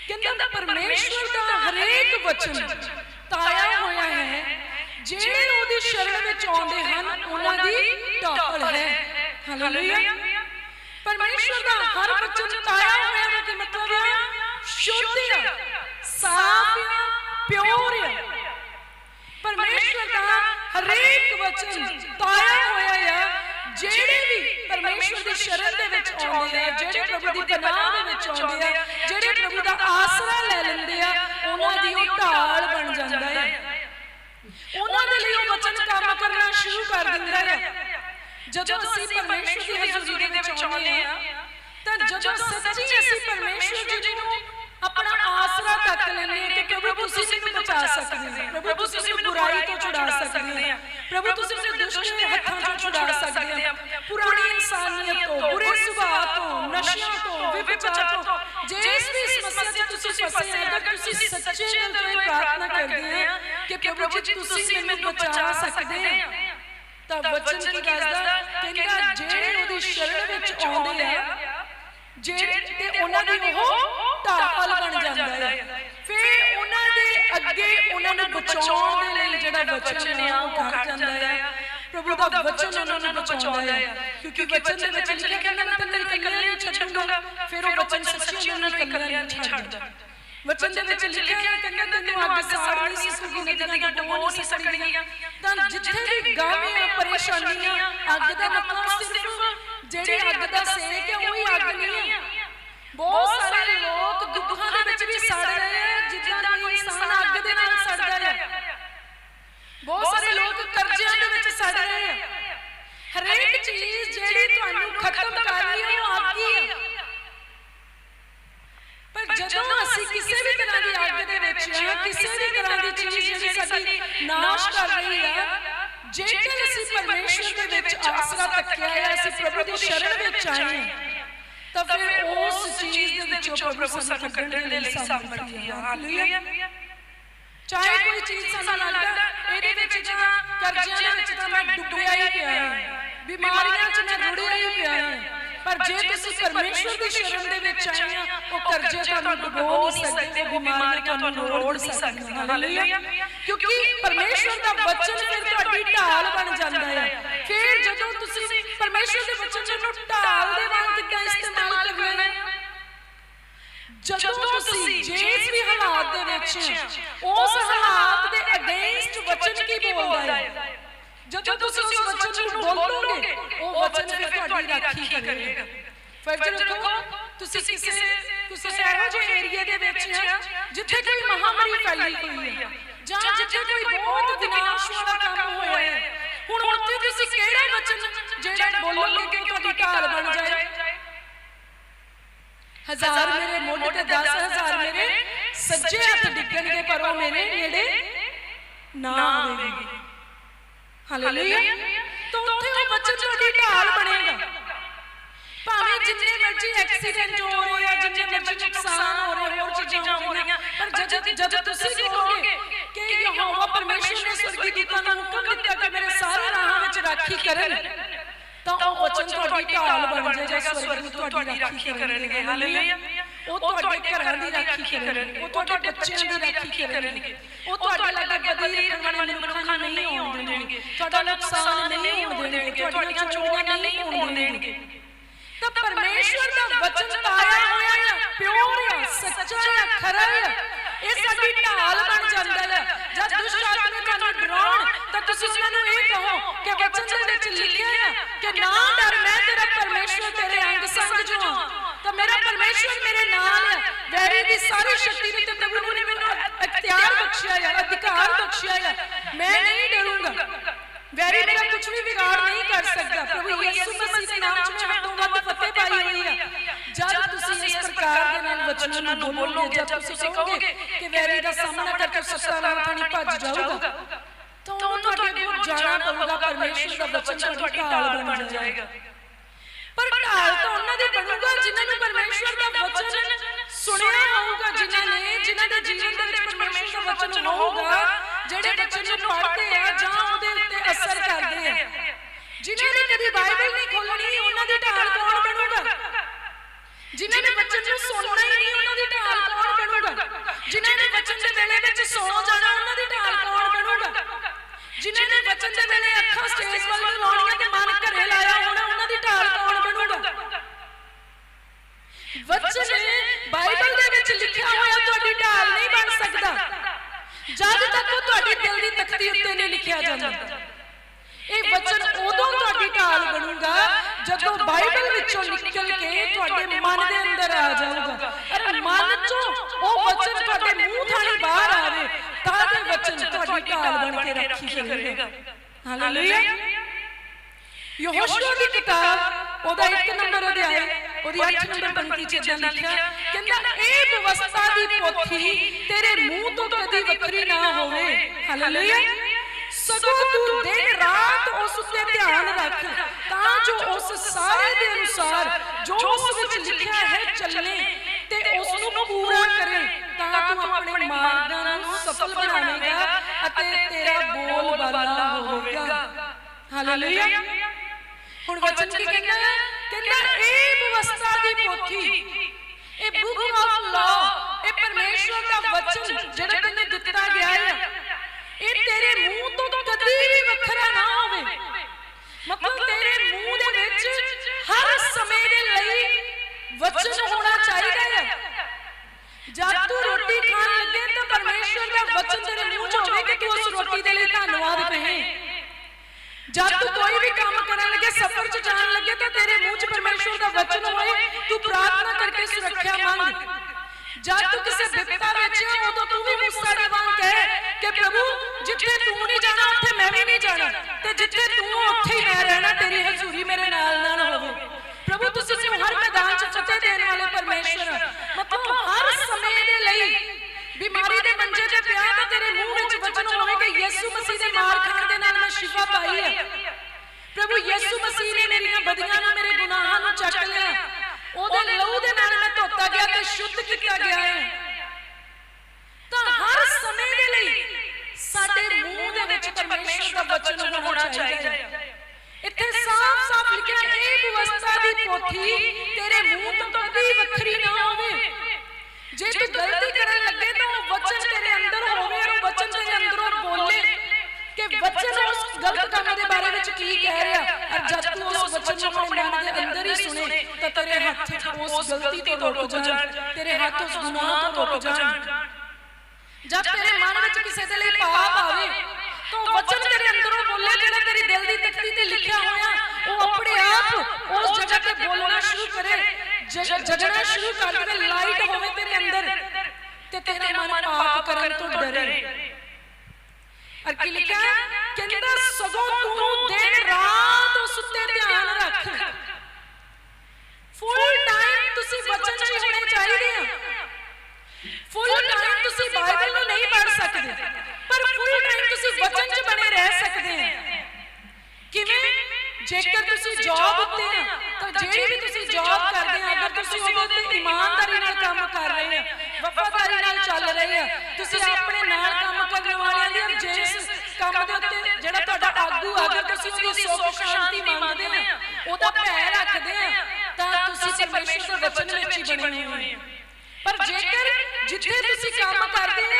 ਕਹਿੰਦਾ ਪਰਮੇਸ਼ਵਰ ਦਾ ਹਰੇਕ ਵਚਨ ਤਾਇਆ ਹੋਇਆ ਹੈ ਜਿਹੜੇ ਉਹਦੀ ਸ਼ਰਨ ਵਿੱਚ ਆਉਂਦੇ ਹਨ ਉਹਨਾਂ ਦੀ ਢਾਲ ਹੈ। ਹਾਲੇਲੂਇਆ ਪਰਮੇਸ਼ਵਰ ਦਾ ਹਰ ਵਚਨ ਤਾਇਆ ਹੋਇਆ ਦਾ ਕੀ ਮਤਲਬ ਹੈ ਸ਼ੁੱਧ ਹੈ ਸਾਫ਼ ਹੈ ਪਿਓਰ ਹੈ। ਪਰਮੇਸ਼ਵਰ ਦਾ ਹਰੇਕ ਵਚਨ ਤਾਇਆ ਹੋਇਆ ਹੈ ਜਿਹੜੇ ਵੀ ਪਰਮੇਸ਼ਵਰ ਦੀ ਸ਼ਰਨ ਦੇ ਵਿੱਚ ਆਉਂਦੇ ਆ ਜਿਹੜੇ ਪ੍ਰਭੂ ਦੀ ਪਨਾਹ ਦੇ ਵਿੱਚ ਆਉਂਦੇ ਆ ਜਿਹੜੇ ਪ੍ਰਭੂ ਦਾ ਆਸਰਾ ਲੈ ਲੈਂਦੇ ਆ ਉਹਨਾਂ ਦੀ ਉਹ ਢਾਲ ਬਣ ਜਾਂਦਾ ਹੈ ਉਹਨਾਂ ਦੇ ਲਈ ਉਹ ਵਚਨ ਕੰਮ ਕਰਨਾ ਸ਼ੁਰੂ ਕਰ ਦਿੰਦਾ ਹੈ ਜਦੋਂ ਅਸੀਂ ਪਰਮੇਸ਼ਵਰ ਦੀ ਹਜ਼ੂਰੀ ਦੇ ਵਿੱਚ ਆਉਂਦੇ ਆ ਤਾਂ ਜਦੋਂ ਸੱਚੀ ਅਸੀਂ ਪਰਮੇਸ਼ਵਰ ਜੀ ਨੂੰ ਆਪਣਾ ਆਸਰਾ ਤੱਕ ਲੈਂਦੇ ਆ ਕਿ ਪ੍ਰਭੂ ਤੁਸੀਂ ਮੈਨੂੰ ਬਚਾ ਸਕਦੇ ਹੋ। ਪ੍ਰਭੂ ਤੁਸੀਂ ਮੈਨੂੰ ਬੁਰਾਈ ਤੋਂ ਛੁਡਾ ਸਕਦੇ ਆ ਪ੍ਰਭੂ ਤੁਸੀਂ ਮੈਨੂੰ ਦੁਸ਼ਟ ਦੇ ਹੱਥਾਂ ਤੋਂ ਛੁਡਾ ਸਕਦੇ ਆ ਪੁਰਾਣੀ ਇਨਸਾਨੀਅਤ ਤੋਂ ਬੁਰੇ ਸੁਭਾਅ ਤੋਂ ਨਸ਼ਿਆਂ ਤੋਂ ਵਿਭਚਾਰ ਤੋਂ ਜਿਸ ਵੀ ਸਮੱਸਿਆ 'ਚ ਤੁਸੀਂ ਫਸੇ ਆ ਅਗਰ ਤੁਸੀਂ ਸੱਚੇ ਦਿਲ ਤੋਂ ਪ੍ਰਾਰਥਨਾ ਕਰਦੇ ਆ ਕਿ ਪ੍ਰਭੂ ਜੀ ਤੁਸੀਂ ਮੈਨੂੰ ਬਚਾ ਸਕਦੇ ਆ ਤਾਂ ਵਚਨ ਕੀ ਦੱਸਦਾ? ਕਹਿੰਦਾ ਜਿਹੜੇ ਉਹਦੀ ਸ਼ਰਨ ਵਿੱਚ ਆਉਂਦੇ ਆ ਜਿਹੜੇ ਤੇ ਉਹਨਾਂ ਦੀ ਉਹ ਬਚਾਉਣ ਦੇ ਲਈ ਜਿਹੜਾ ਵਚਨ ਆ ਉਹ ਕਰ ਜਾਂਦਾ ਹੈ ਪ੍ਰਭੂ ਦਾ ਵਚਨ ਉਹਨਾਂ ਨੂੰ ਬਚਾਉਂਦਾ ਹੈ ਕਿਉਂਕਿ ਵਚਨ ਦੇ ਵਿੱਚ ਲਿਖਿਆ ਕਿ ਮੈਂ ਇਕੱਲੇ ਨਹੀਂ ਛੱਡੂੰਗਾ ਫਿਰ ਉਹ ਵਚਨ ਸੱਚੀ ਉਹਨਾਂ ਨੂੰ ਇਕੱਲੇ ਨਹੀਂ ਛੱਡਦਾ। ਵਚਨ ਦੇ ਵਿੱਚ ਲਿਖਿਆ ਹੈ ਕਿ ਤੈਨੂੰ ਅੱਗ ਸਾੜ ਨਹੀਂ ਸਕੂਗੀ ਨਦੀਆਂ ਡਬੋ ਨਹੀਂ ਸਕਣਗੀਆਂ। ਤਾਂ ਜਿੱਥੇ ਵੀ ਗਾਮੀਆਂ ਪਰੇਸ਼ਾਨੀਆਂ ਅੱਗ ਦਾ ਮਤਲਬ ਸਿਰਫ ਜਿਹੜੀ ਅੱਗ ਦਾ ਸੇਕ ਹੈ ਉਹੀ ਅੱਗ ਨਹੀਂ ਹੈ। ਬਹੁਤ ਸਾਰੇ ਲੋਕ ਦੁੱਖਾਂ ਦੇ ਵਿੱਚ ਵੀ ਸੜ ਰਹੇ ਆ ਜਿੱਦਾਂ ਦੇ ਨਾਲ ਸੜਦਾ ਹੈ ਬਹੁਤ ਸਾਰੇ ਲੋਕ ਕਰਜ਼ਿਆਂ ਦੇ ਵਿੱਚ ਸੜ ਰਹੇ ਆ। ਹਰੇਕ ਚੀਜ਼ ਜਿਹੜੀ ਤੁਹਾਨੂੰ ਖਤਮ ਕਰ ਰਹੀ ਹੈ ਉਹ ਅੱਗ ਹੀ ਹੈ ਪਰ ਜਦੋਂ ਅਸੀਂ ਕਿਸੇ ਵੀ ਤਰ੍ਹਾਂ ਦੀ ਅੱਗ ਦੇ ਵਿੱਚ ਆ ਕਿਸੇ ਵੀ ਤਰ੍ਹਾਂ ਦੀ ਚੀਜ਼ ਜਿਹੜੀ ਸਾਡੀ ਨਾਸ਼ ਕਰ ਰਹੀ ਹੈ ਜੇਕਰ ਅਸੀਂ ਪਰਮੇਸ਼ਵਰ ਦੇ ਵਿੱਚ ਆਸਰਾ ਤੱਕਿਆ ਹੈ ਅਸੀਂ ਪ੍ਰਭੂ ਦੀ ਸ਼ਰਨ ਵਿੱਚ ਆਏ ਹਾਂ ਤਾਂ ਫਿਰ ਉਸ ਚੀਜ਼ ਦੇ ਵਿੱਚੋਂ ਪ੍ਰਭੂ ਸਾਨੂੰ ਕੱਢਣ ਦੇ ਲਈ ਸਮਰਥੀ ਆ। ਹਾਲੇਲੂਇਆ ਚਾਹੇ ਕੋਈ ਚੀਜ਼ ਸਾਨੂੰ ਲੱਗਦਾ ਇਹਦੇ ਵਿੱਚ ਜਾਂ ਕਰਜ਼ਿਆਂ ਦੇ ਵਿੱਚ ਤਾਂ ਮੈਂ ਡੁੱਬਿਆ ਹੀ ਪਿਆ ਹਾਂ। ਬਿਮਾਰੀਆਂ 'ਚ ਮੈਂ ਰੁੜਿਆ ਹੀ ਪਿਆ ਹਾਂ। ਪਰ ਜੇ ਤੁਸੀਂ ਪਰਮੇਸ਼ਵਰ ਦੀ ਸ਼ਰਨ ਦੇ ਵਿੱਚ ਆਏ ਆ ਉਹ ਕਰਜ਼ੇ ਤੁਹਾਨੂੰ ਡੁਬੋ ਨਹੀਂ ਸਕਦੇ ਉਹ ਬਿਮਾਰੀਆਂ ਤੁਹਾਨੂੰ ਰੋੜ ਨਹੀਂ ਸਕਦੀਆਂ ਹਾਲੇਲੂਇਆ। ਕਿਉਂਕਿ ਪਰਮੇਸ਼ਵਰ ਦਾ ਵਚਨ ਫਿਰ ਤੁਹਾਡੀ ਢਾਲ ਬਣ ਜਾਂਦਾ ਹੈ। ਫਿਰ ਜਦੋਂ ਤੁਸੀਂ ਪਰਮੇਸ਼ਵਰ ਦੇ ਵਚਨ ਨੂੰ ਢਾਲ ਦੇ ਵਾਂਗ ਕਿੱਦਾਂ ਇਸਤੇਮਾਲ ਕਰਨਾ ਹੈ? ਜਦੋਂ ਤੁਸੀਂ ਜਿਸ ਵੀ ਹਾਲਾਤ ਦੇ ਵਿੱਚ ਉਸ ਹਾਲਾਤ ਦੇ ਅਗੇਂਸਟ ਵਚਨ ਕੀ ਬੋਲਦਾ ਹੈ? ਜਦੋਂ ਤੁਸੀਂ ਉਸ ਵਚਨ ਨੂੰ ਬੋਲੋਗੇ ਉਹ ਵਚਨ ਫਿਰ ਤੁਹਾਡੀ ਰਾਖੀ ਕਰੇਗਾ। ਫਰਜ਼ ਰੱਖੋ ਤੁਸੀਂ ਕਿਸੇ ਤੁਸੀਂ ਇਹੋ ਜਿਹੇ ਏਰੀਆ ਦੇ ਵਿੱਚ ਆ ਜਿੱਥੇ ਕੋਈ ਮਹਾਮਾਰੀ ਫੈਲੀ ਹੋਈ ਹੈ ਜਾਂ ਜਿੱਥੇ ਕੋਈ ਬਹੁਤ ਵਿਨਾਸ਼ ਵਾਲਾ ਕੰਮ ਹੋਇਆ ਹੈ। ਹੁਣ ਉੱਥੇ ਤੁਸੀਂ ਕਿਹੜਾ ਵਚਨ ਜਿਹੜਾ ਬੋਲੋਗੇ ਕਿ ਤੁਹਾਡੀ ਢਾਲ ਬਣ ਜਾਏ? ਹਜ਼ਾਰ ਮੇਰੇ ਮੋਢੇ ਤੇ 10000 ਮੇਰੇ ਸੱਜੇ ਹੱਥ ਡਿੱਗਣਗੇ ਪਰ ਉਹ ਮੇਰੇ ਨੇੜੇ ਨਾ ਆਵੇਗੀ ਹਾਲੇਲੂਇਆ ਤਾਂ ਉੱਥੇ ਉਹ ਵਚਨ ਤੁਹਾਡੀ ਢਾਲ ਬਣੇਗਾ। ਭਾਵੇਂ ਜਿੰਨੇ ਮਰਜ਼ੀ ਐਕਸੀਡੈਂਟ ਹੋ ਰਹੇ ਆ ਜਿੰਨੇ ਮਰਜ਼ੀ ਨੁਕਸਾਨ ਹੋ ਰਹੇ ਹੋਰ ਚੀਜ਼ਾਂ ਹੋ ਰਹੀਆਂ। ਪਰ ਜਦ ਜਦ ਤੁਸੀਂ ਕਹੋਗੇ ਕਿ ਯਹੋਵਾ ਪਰਮੇਸ਼ਰ ਨੇ ਸਵਰਗੀ ਦੂਤਾਂ ਨੂੰ ਹੁਕਮ ਦਿੱਤਾ ਕਿ ਮੇਰੇ ਸਾਰੇ ਰਾਹਾਂ ਵਿੱਚ ਰਾਖੀ ਕਰਨ? ਤਾਂ ਉਹ ਵਚਨ ਤੁਹਾਡੀ ਢਾਲ ਬਣ ਜਾਏਗਾ ਸਵਰਗ ਤੁਹਾਡੀ ਰਾਖੀ ਕਰਨਗੇ। ਹਾਲੇਲੂਇਆ ਉਹ ਤੁਹਾਡੇ ਘਰਾਂ ਦੀ ਰਾਖੀ ਕਰਨਗੇ। ਉਹ ਤੁਹਾਡੇ ਬੱਚਿਆਂ ਦੀ ਰਾਖੀ ਕਰਨਗੇ। ਉਹ ਤੁਹਾਡੇ ਲੱਗੇ ਬਦੀ ਰੱਖਣ ਵਾਲੇ ਮਨੁੱਖਾਂ ਨਹੀਂ ਆਉਣ ਦੇਣਗੇ। ਤੁਹਾਡਾ ਨੁਕਸਾਨ ਨਹੀਂ ਹੋਣ ਦੇਣਗੇ। ਤੁਹਾਡੀਆਂ ਚੋਰੀਆਂ ਨਹੀਂ ਹੋਣ ਦੇਣਗੇ। ਤਾਂ ਪਰਮੇਸ਼ਵਰ ਦਾ ਵਚਨ ਪਾਇਆ ਹੋਇਆ ਹੈ। ਪਿਓਰ ਹੈ ਸੱਚਾ ਹੈ ਖਰਾ ਹੈ। ਇਹ ਸਾਡੀ ਢਾਲ ਬਣ ਜਾਂਦਾ ਹੈ। ਜਦ ਦੁਸ਼ਟ ਆਤਮੇ ਤੁਹਾਨੂੰ ਡਰਾਉਣ ਤਾਂ ਤੁਸੀਂ ਉਹਨਾਂ ਨੂੰ ਇਹ ਕਹੋ ਕਿ ਵਚਨ ਦੇ ਵਿੱਚ ਲਿਖਿਆ ਹੈ ਕਿ ਨਾ ਡਰ ਮੈਂ ਤੇਰਾ ਪਰਮੇਸ਼ਵਰ ਤੇਰੇ ਅੰਗ ਸੰਗ ਜੋ ਤਾਂ ਮੇਰਾ ਪਰਮੇਸ਼ਵਰ ਮੇਰੇ ਨਾਲ ਹੈ। ਵੈਰੀ ਦੀ ਸਾਰੀ ਸ਼ਕਤੀ ਦੇ ਤੇ ਪ੍ਰਭੂ ਨੇ ਮੈਨੂੰ ਅਖਤਿਆਰ ਬਖਸ਼ਿਆ ਹੈ ਅਧਿਕਾਰ ਬਖਸ਼ਿਆ ਹੈ ਮੈਂ ਨਹੀਂ ਡਰੂੰਗਾ। ਵੈਰੀ ਮੇਰਾ ਕੁਝ ਵੀ ਵਿਗਾੜ ਨਹੀਂ ਕਰ ਸਕਦਾ। ਪ੍ਰਭੂ ਯਿਸੂ ਮਸੀਹ ਦੇ ਨਾਮ 'ਚ ਮੈਂ ਹੱਥੋਂ ਵੱਧ ਫਤਿਹ ਪਾਈ ਹੋਈ ਹੈ। ਜਦ ਤੁਸੀਂ ਇਸ ਪ੍ਰਕਾਰ ਦੇ ਨਾਲ ਵਚਨਾਂ ਨੂੰ ਬੋਲੋਗੇ ਜਦ ਤੁਸੀਂ ਕਹੋਗੇ ਕਿ ਵੈਰੀ ਦਾ ਸਾਹਮਣਾ ਕਰਕੇ ਸੱਤਾ ਨਾਲ ਥਾਣੀ ਭੱਜ ਜਾਊਗਾ ਤਾਂ ਉਹਨੂੰ ਤੁਹਾਡੇ ਕੋਲ ਜਾਣਾ ਪਊਗਾ ਪਰਮੇਸ਼ਰ ਦਾ ਵਚਨ ਤੁਹਾਡੀ ਢਾਲ ਬਣ ਜਾਏਗਾ। ਪਰ ਢਾਲ ਤਾਂ ਉਹਨਾਂ ਦੇ ਬਣੂਗਾ ਜਿਨ੍ਹਾਂ ਨੂੰ ਪਰਮੇਸ਼ਰ ਦਾ ਵਚਨ ਸੁਣਿਆ ਹੋਊਗਾ ਜਿਨ੍ਹਾਂ ਨੇ ਜਿਨ੍ਹਾਂ ਦੇ ਜੀਵਨ ਦੇ ਵਿੱਚ ਪਰਮੇਸ਼ਰ ਦਾ ਵਚਨ ਹੋਊਗਾ ਜਿਹੜੇ ਵਚਨ ਨੂੰ ਪੜ੍ਹਦੇ ਆ ਜਾਂ ਉਹਦੇ ਉੱਤੇ ਅਸਰ ਕਰਦੇ ਆ। ਜਿਨ੍ਹਾਂ ਨੇ ਕਦੀ ਬਾਈਬਲ ਨਹੀਂ ਖੋਲਣੀ ਉਹਨਾਂ ਦੀ ਢਾਲ ਕੌਣ ਬਣੂਗਾ? ਜਿਨ੍ਹਾਂ ਨੇ ਵਚਨ ਨੂੰ ਸੁਣਨਾ ਹੀ ਨਹੀਂ ਉਹਨਾਂ ਦੀ ਢਾਲ ਕੌਣ ਬਣੂਗਾ? ਜਿਨ੍ਹਾਂ ਨੇ ਵਚਨ ਦੇ ਵੇਲੇ ਵਿੱਚ ਸੌ ਜਾਣਾ ਉਹਨਾਂ ਦੀ ਢਾਲ ਕੌਣ ਬਣੂਗਾ? ਜਿਨ੍ਹਾਂ ਨੇ ਵਚਨ ਦੇ ਵੇਲੇ ਅੱਖਾਂ ਸਟੇਜ ਵੱਲ ਨੂੰ ਲਾਉਣੀਆਂ ਤੇ ਮਨ ਘਰੇ ਲਾਇਆ ਹੋਣਾ, ਉਹਨਾਂ ਦੀ ਢਾਲ ਕੌਣ ਬਣੂਗਾ ਵਚਨ ਬਾਈਬਲ ਦੇ ਵਿੱਚ ਲਿਖਿਆ ਹੋਇਆ, ਤੁਹਾਡੀ ਢਾਲ ਨਹੀਂ ਬਣ ਸਕਦਾ। ਜਦ ਤੱਕ ਉਹ ਤੁਹਾਡੇ ਦਿਲ ਦੀ ਤਖਤੀ ਉੱਤੇ ਨਹੀਂ ਲਿਖਿਆ ਜਾਂਦਾ। ਇਹ ਵਚਨ ਉਦੋਂ ਤੁਹਾਡੀ ਢਾਲ ਬਣੂਗਾ ਵਿੱਚੋਂ ਨਿਕਲ ਕੇ ਤੁਹਾਡੇ ਮਨ ਦੇ ਅੰਦਰ ਆ ਜਾਊਗਾ। ਅਰੇ ਮਨ ਚੋਂ ਉਹ ਵਚਨ ਤੁਹਾਡੇ ਮੂੰਹ ਥਾਣੀ ਬਾਹਰ ਆਵੇ ਤਾਂ ਤੇ ਵਚਨ ਤੁਹਾਡੀ ਢਾਲ ਬਣ ਕੇ ਰੱਖੀ ਕਰੇਗਾ ਹਾਲੇਲੂਇਆ ਯਹੋਸ਼ੂਆ ਦੀ ਕਿਤਾਬ ਉਹਦਾ ਇੱਕ ਨੰਬਰ ਅਧਿਆਇ ਉਹਦੀ 8 ਨੰਬਰ ਪੰਕਤੀ ਚ ਇਦਾਂ ਲਿਖਿਆ ਕਹਿੰਦਾ ਇਹ ਵਿਵਸਥਾ ਦੀ ਪੋਥੀ ਤੇਰੇ ਮੂੰਹ ਤੋਂ ਕਦੀ ਵੱਖਰੀ ਨਾ ਹੋਵੇ। ਹਾਲੇਲੂਇਆ ਸਗੋਂ ਤੂੰ ਦਿਨ ਰਾਤ ਉਸ ਉੱਤੇ ਧਿਆਨ ਰੱਖ, ਤਾਂ ਜੋ ਉਸ ਸਾਰੇ ਦੇ ਅਨੁਸਾਰ ਜੋ ਉਸ ਵਿੱਚ ਲਿਖਿਆ ਹੈ ਚੱਲੇ ਤੇ ਉਸ ਨੂੰ ਪੂਰਾ ਕਰੇ, ਤਾਂ ਤੂੰ ਆਪਣੇ ਮਾਰਗਾਂ ਨੂੰ ਸਫਲ ਬਣਾਵੇਂਗਾ ਅਤੇ ਤੇਰਾ ਬੋਲ ਬਾਲਾ ਹੋਵੇਗਾ। ਹਾਲੇਲੂਇਆ ਹੁਣ ਵਚਨ ਕੀ ਕਹਿੰਦਾ ਹੈ? ਕਹਿੰਦਾ, ਇਹ ਵਿਵਸਥਾ ਦੀ ਪੋਥੀ, ਇਹ ਬੁੱਕ ਆਫ ਲਾਅ ਇਹ ਪਰਮੇਸ਼ਵਰ ਦਾ ਵਚਨ ਜਿਹੜਾ ਤੈਨੂੰ ਦਿੱਤਾ ਗਿਆ ਹੈ ਇਹ ਤੇਰੇ ਮੂੰਹ ਤੋਂ ਕਦੀ ਵੀ ਵੱਖਰਾ ਨਾ ਹੋਵੇ। ਮਤਲਬ ਤੇਰੇ ਮੂੰਹ ਦੇ ਵਿੱਚ ਹਰ ਸਮੇਂ ਦੇ ਲਈ ਵਚਨ ਹੋਣਾ ਚਾਹੀਦਾ ਹੈ ਜਦ ਤੂੰ ਰੋਟੀ ਖਾਣ ਲੱਗੇ ਤਾਂ ਪਰਮੇਸ਼ਵਰ ਦਾ ਵਚਨ ਤੇਰੇ ਮੂੰਹ 'ਚ ਹੋਵੇ ਕਿ ਤੂੰ ਉਸ ਰੋਟੀ ਦੇ ਲਈ ਧੰਨਵਾਦ ਕਹੇ। ਜਦ ਤੂੰ ਕੋਈ ਵੀ ਕੰਮ ਕਰਨ ਲੱਗੇ, ਸਫ਼ਰ 'ਚ ਜਾਣ ਲੱਗੇ ਤਾਂ ਤੇਰੇ ਮੂੰਹ 'ਚ ਪਰਮੇਸ਼ਵਰ ਦਾ ਵਚਨ ਹੋਵੇ ਤੂੰ ਪ੍ਰਾਰਥਨਾ ਕਰਕੇ ਸੁਰੱਖਿਆ ਮੰਗ। ਜਦ ਤੂੰ ਕਿਸੇ ਵਿਪਤਾ ਵਿੱਚ ਹੈ, ਉਦੋਂ ਤੂੰ ਵੀ ਮੂਸਾ ਦੇ ਵਾਂਗ ਕਹਿ ਕਿ ਪ੍ਰਭੂ ਜਿੱਥੇ ਤੂੰ ਨਹੀਂ ਜਾਣਾ ਉੱਥੇ ਮੈਂ ਵੀ ਨਹੀਂ ਜਾਣਾ। ਤੇ ਜਿੱਥੇ ਤੂੰ ਉੱਥੇ ਹੀ ਮੈਂ ਰਹਿਣਾ ਤੇਰੀ ਹਜ਼ੂਰੀ ਮੇਰੇ ਨਾਲ ਨਾਲ ਹੋਵੇ। ਪ੍ਰਭੂ ਤੁਸੀਂ ਸਾਨੂੰ ਹਰ ਮੈਦਾਨ 'ਚ ਫਤਿਹ ਦੇਣ ਵਾਲੇ ਪਰਮੇਸ਼ਵਰ ਮਤਲਬ ਹਰ ਸਮੇਂ ਦੇ ਲਈ ਬਿਮਾਰੀ ਦੇ ਮੰਜੇ ਤੇ ਪਿਆ ਤਾਂ ਤੇਰੇ ਮੂੰਹ ਵਿੱਚ ਵਚਨ ਹੋਵੇ ਕਿ ਯਿਸੂ ਮਸੀਹ ਦੇ ਮਾਰ ਖਾਣ ਦੇ ਨਾਲ ਮੈਂ ਸ਼ਿਫਾ ਪਾਈ ਹੈ ਪ੍ਰਭੂ ਯਿਸੂ ਮਸੀਹ ਨੇ ਮੇਰੀਆਂ ਬਦੀਆਂ ਨੂੰ ਮੇਰੇ ਗੁਨਾਹਾਂ ਨੂੰ ਚੱਕ ਲਿਆ। ਉਹਦੇ ਲਹੂ ਦੇ ਨਾਲ ਮੈਂ ਧੋਤਾ ਗਿਆ ਤੇ ਸ਼ੁੱਧ ਕੀਤਾ ਗਿਆ ਹੈ। ਤਾਂ ਹਰ ਸਮੇਂ ਦੇ ਲਈ ਸਾਡੇ ਮੂੰਹ ਦੇ ਵਿੱਚ ਪਰਮੇਸ਼ਵਰ ਦਾ ਵਚਨ ਹੋਣਾ ਚਾਹੀਦਾ ਹੈ। ਇੱਥੇ ਸਾਫ਼-ਸਾਫ਼ ਲਿਖਿਆ ਇਹ ਵਿਵਸਥਾ ਦੀ ਪੋਥੀ ਤੇਰੇ ਮੂੰਹ ਤੋਂ ਕਦੀ ਵੱਖਰੀ ਨਾ ਹੋਵੇ। ਜੇ ਤੂੰ ਗਲਤੀ ਕਰਨ ਲੱਗੇ ਤਾਂ ਉਹ ਵਚਨ ਤੇਰੇ ਅੰਦਰ ਹੋਵੇ ਔਰ ਵਚਨ ਤੇਰੇ ਅੰਦਰੋਂ ਬੋਲੇ। ਕਿ ਵਚਨ ਉਸ ਗਲਤ ਕੰਮ ਦੇ ਬਾਰੇ ਵਿੱਚ ਕੀ ਕਹਿ ਰਿਹਾ? ਔਰ ਜਦ ਤੂੰ ਉਸ ਵਚਨ ਨੂੰ ਆਪਣੇ ਮਨ ਦੇ ਅੰਦਰ ਹੀ ਸੁਣੇ ਤਾਂ ਤੇਰੇ ਹੱਥ ਉਸ ਗਲਤੀ ਤੋਂ ਰੁਕ ਜਾਣ ਤੇਰੇ ਹੱਥ ਉਸ ਗੁਨਾਹ ਤੋਂ ਰੁਕ ਜਾਣ। ਜਦ ਤੇਰੇ ਮਨ ਵਿੱਚ ਕਿਸੇ ਦੇ ਲਈ ਪਾਪ ਆਵੇ ਤਾਂ ਵਚਨ ਤੇਰੇ ਅੰਦਰੋਂ ਬੋਲੇ ਜਿਹੜਾ ਤੇਰੀ ਦਿਲ ਦੀ ਤਖਤੀ ਤੇ ਲਿਖਿਆ ਹੋਇਆ ਉਹ ਆਪਣੇ ਆਪ ਉਸ ਜਗ੍ਹਾ ਤੇ ਬੋਲਣਾ ਸ਼ੁਰੂ ਕਰੇ। ਜਗਣਾ ਸ਼ੁਰੂ ਕਰ ਦੇਵੇ ਲਾਈਟ ਹੋਵੇ ਤੇਰੇ ਅੰਦਰ ਤੇ ਤੇਰਾ ਮਨ ਪਾਪ ਕਰਨ ਤੋਂ ਡਰੇ। ਕੀ ਲਿਖਿਆ? ਕਹਿੰਦਾ ਸਗੋਂ ਤੂੰ ਦਿਨ ਰਾਤ ਉਸ ਉੱਤੇ ਧਿਆਨ ਰੱਖ। ਫੁੱਲ ਟਾਈਮ ਤੁਸੀਂ ਵਚਨ 'ਚ ਹੋਣੇ ਚਾਹੀਦੇ ਆ। ਫੁੱਲ ਟਾਈਮ ਤੁਸੀਂ ਬਾਈਬਲ ਨੂੰ ਨਹੀਂ ਪੜ੍ਹ ਸਕਦੇ। ਪਰ ਫੁੱਲ ਟਾਈਮ ਤੁਸੀਂ ਵਚਨ 'ਚ ਬਣੇ ਰਹਿ ਸਕਦੇ ਆ। ਕਿਵੇਂ? ਜੇਕਰ ਤੁਸੀਂ ਜੌਬ ਉੱਤੇ ਆ ਤਾਂ ਜਿਹੜੀ ਵੀ ਤੁਸੀਂ ਜੌਬ ਕਰਦੇ ਆ ਅਗਰ ਤੁਸੀਂ ਉਹਦੇ ਉੱਤੇ ਇਮਾਨਦਾਰੀ ਨਾਲ ਕੰਮ ਕਰ ਰਹੇ ਆ ਵਫਾਦਾਰੀ ਨਾਲ ਚੱਲ ਰਹੇ ਆ ਤੁਸੀਂ ਆਪਣੇ ਨਾਲ ਕੰਮ ਕਰਨ ਵਾਲਿਆਂ ਦੀ ਜਿਸ ਕੰਮ ਦੇ ਉੱਤੇ ਜਿਹੜਾ ਤੁਹਾਡਾ ਆਗੂ ਆ ਅਗਰ ਤੁਸੀਂ ਉਹਦੀ ਸੁੱਖ ਸ਼ਾਂਤੀ ਮੰਗਦੇ ਆ ਉਹਦਾ ਭੈ ਰੱਖਦੇ ਆ ਤਾਂ ਤੁਸੀਂ ਪਰਮੇਸ਼ਰ ਦੇ ਵਚਨ ਵਿੱਚ ਹੀ ਬਣੇ ਹੋਏ ਆ ਪਰ ਜੇਕਰ ਜਿੱਥੇ ਤੁਸੀਂ ਕੰਮ ਕਰਦੇ ਆ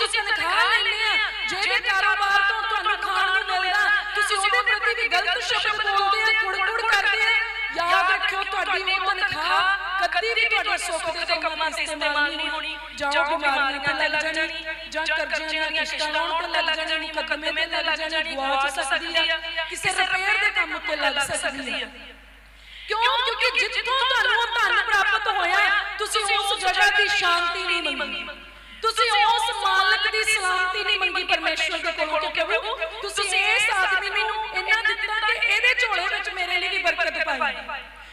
ਤੁਸੀਂ ਤਨਖਾਹ ਲੈਂਦੇ ਆ। ਜਿਹਦੇ ਕਾਰੋਬਾਰ ਤੋਂ ਤੁਹਾਨੂੰ ਖਾਣ ਨੂੰ ਮਿਲਦਾ ਤੁਸੀਂ ਉਹਦੇ ਪ੍ਰਤੀ ਵੀ ਗਲਤ ਸ਼ਬਦ ਬੋਲਦੇ ਆ ਕੁੜਕੁੜ ਕਰਦੇ ਆ। ਯਾਦ ਰੱਖਿਓ ਤੁਹਾਡੀ ਉਹ ਤਨਖਾਹ ਕਦੀ ਵੀ ਤੁਹਾਡੇ ਸੁੱਖ ਦੇ ਕੰਮਾਂ ਤੇ ਇਸਤੇਮਾਲ ਨਹੀਂ ਹੋਣੀ ਜਾਂ ਬਿਮਾਰੀਆਂ ਤੇ ਲੱਗ ਜਾਣੀ ਜਾਂ ਕਰਜ਼ਿਆਂ ਦੀਆਂ ਕਿਸ਼ਤਾਂ ਲਾਉਣ ਤੇ ਲੱਗ ਜਾਣੀ ਮੁਕੱਦਮੇ ਤੇ ਲੱਗ ਜਾਣੀ ਗਵਾਚ ਸਕਦੀ ਆ। ਕਿਸੇ ਰਿਪੇਅਰ ਦੇ ਕੰਮ ਉੱਤੇ ਲੱਗ ਸਕਦੀ ਆ। ਕਿਉਂ ਕਿਉਂਕਿ ਜਿੱਥੋਂ ਤੁਹਾਨੂੰ ਧਨ ਪ੍ਰਾਪਤ ਹੋਇਆ ਤੁਸੀਂ ਉਸ ਜਗ੍ਹਾ ਦੀ ਸ਼ਾਂਤੀ ਨਹੀਂ ਮੰਗੀ ਤੁਸੀਂ ਉਸ ਮਾਲਕ ਦੀ ਸਲਾਮਤੀ ਨਹੀਂ ਮੰਗੀ ਪਰਮੇਸ਼ਵਰ ਦੇ ਕੋਲੋਂ ਕਿ ਪ੍ਰਭੂ? ਤੁਸੀਂ ਇਸ ਆਦਮੀ ਨੂੰ ਇੰਨਾ ਦਿੱਤਾ ਕਿ ਇਹਦੇ ਝੋਲੇ ਵਿੱਚ ਮੇਰੇ ਲਈ ਵੀ ਬਰਕਤ ਪਾਈ।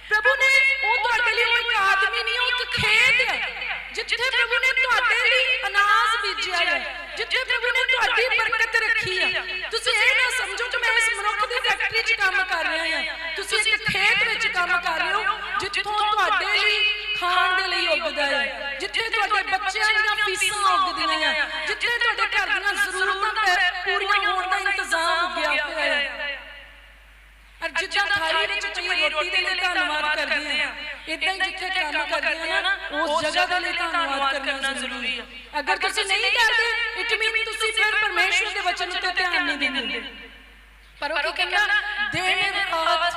ਪ੍ਰਭੂ ਨੇ ਉਹ ਤੁਹਾਡੇ ਲਈ ਇੱਕ ਆਦਮੀ ਨਹੀਂ ਉਹ ਇੱਕ ਖੇਤ ਹੈ। ਜਿੱਥੇ ਪ੍ਰਭੂ ਨੇ ਤੁਹਾਡੇ ਲਈ ਅਨਾਜ ਬੀਜਿਆ ਹੈ। ਜਿੱਥੇ ਪ੍ਰਭੂ ਨੇ ਤੁਹਾਡੀ ਬਰਕਤ ਰੱਖੀ ਹੈ। ਤੁਸੀਂ ਇਹ ਨਾ ਸਮਝੋ ਕਿ ਮੈਂ ਇਸ ਮਨੁੱਖ ਦੀ ਫੈਕਟਰੀ 'ਚ ਕੰਮ ਕਰ ਰਿਹਾ ਹਾਂ। ਤੁਸੀਂ ਇੱਕ ਖੇਤ ਵਿੱਚ ਕੰਮ ਕਰ ਰਹੇ ਹੋ। ਜਿੱਥੋਂ ਤੁਹਾਡੇ ਲਈ ਖਾਣ ਦੇ ਲਈ ਉੱਗਦਾ ਹੈ। ਜਿੱਥੇ ਤੁਹਾਡੇ ਬੱਚਿਆਂ ਦੀਆਂ ਫੀਸਾਂ ਉੱਗਦੀਆਂ ਆ ਜਿੱਥੇ ਤੁਹਾਡੇ ਘਰ ਦੀਆਂ ਜ਼ਰੂਰਤਾਂ ਪੂਰੀਆਂ ਹੋਣ ਦਾ ਇੰਤਜ਼ਾਮ ਉੱਗਿਆ ਹੋਇਆ ਹੈ। ਔਰ ਜਿੱਦਾਂ ਥਾਲੀ ਵਿੱਚ ਪਈ ਰੋਟੀ ਦੇ ਲਈ ਧੰਨਵਾਦ ਕਰਦੇ ਆ ਇਦਾਂ ਹੀ ਜਿੱਥੇ ਕੰਮ ਕਰਦੇ ਆ ਨਾ ਉਸ ਜਗ੍ਹਾ ਦੇ ਲਈ ਧੰਨਵਾਦ ਕਰਨਾ ਜ਼ਰੂਰੀ ਹੈ। ਅਗਰ ਤੁਸੀਂ ਨਹੀਂ ਕਰਦੇ ਇਟ ਮੀਨ ਤੁਸੀਂ ਫਿਰ ਪਰਮੇਸ਼ਵਰ ਦੇ ਵਚਨ ਉੱਤੇ ਧਿਆਨ ਨਹੀਂ ਦਿੰਦੇ। ਪਰ ਉਹ ਕੀ ਕਹਿੰਦਾ ਦਿਨ ਰਾਤ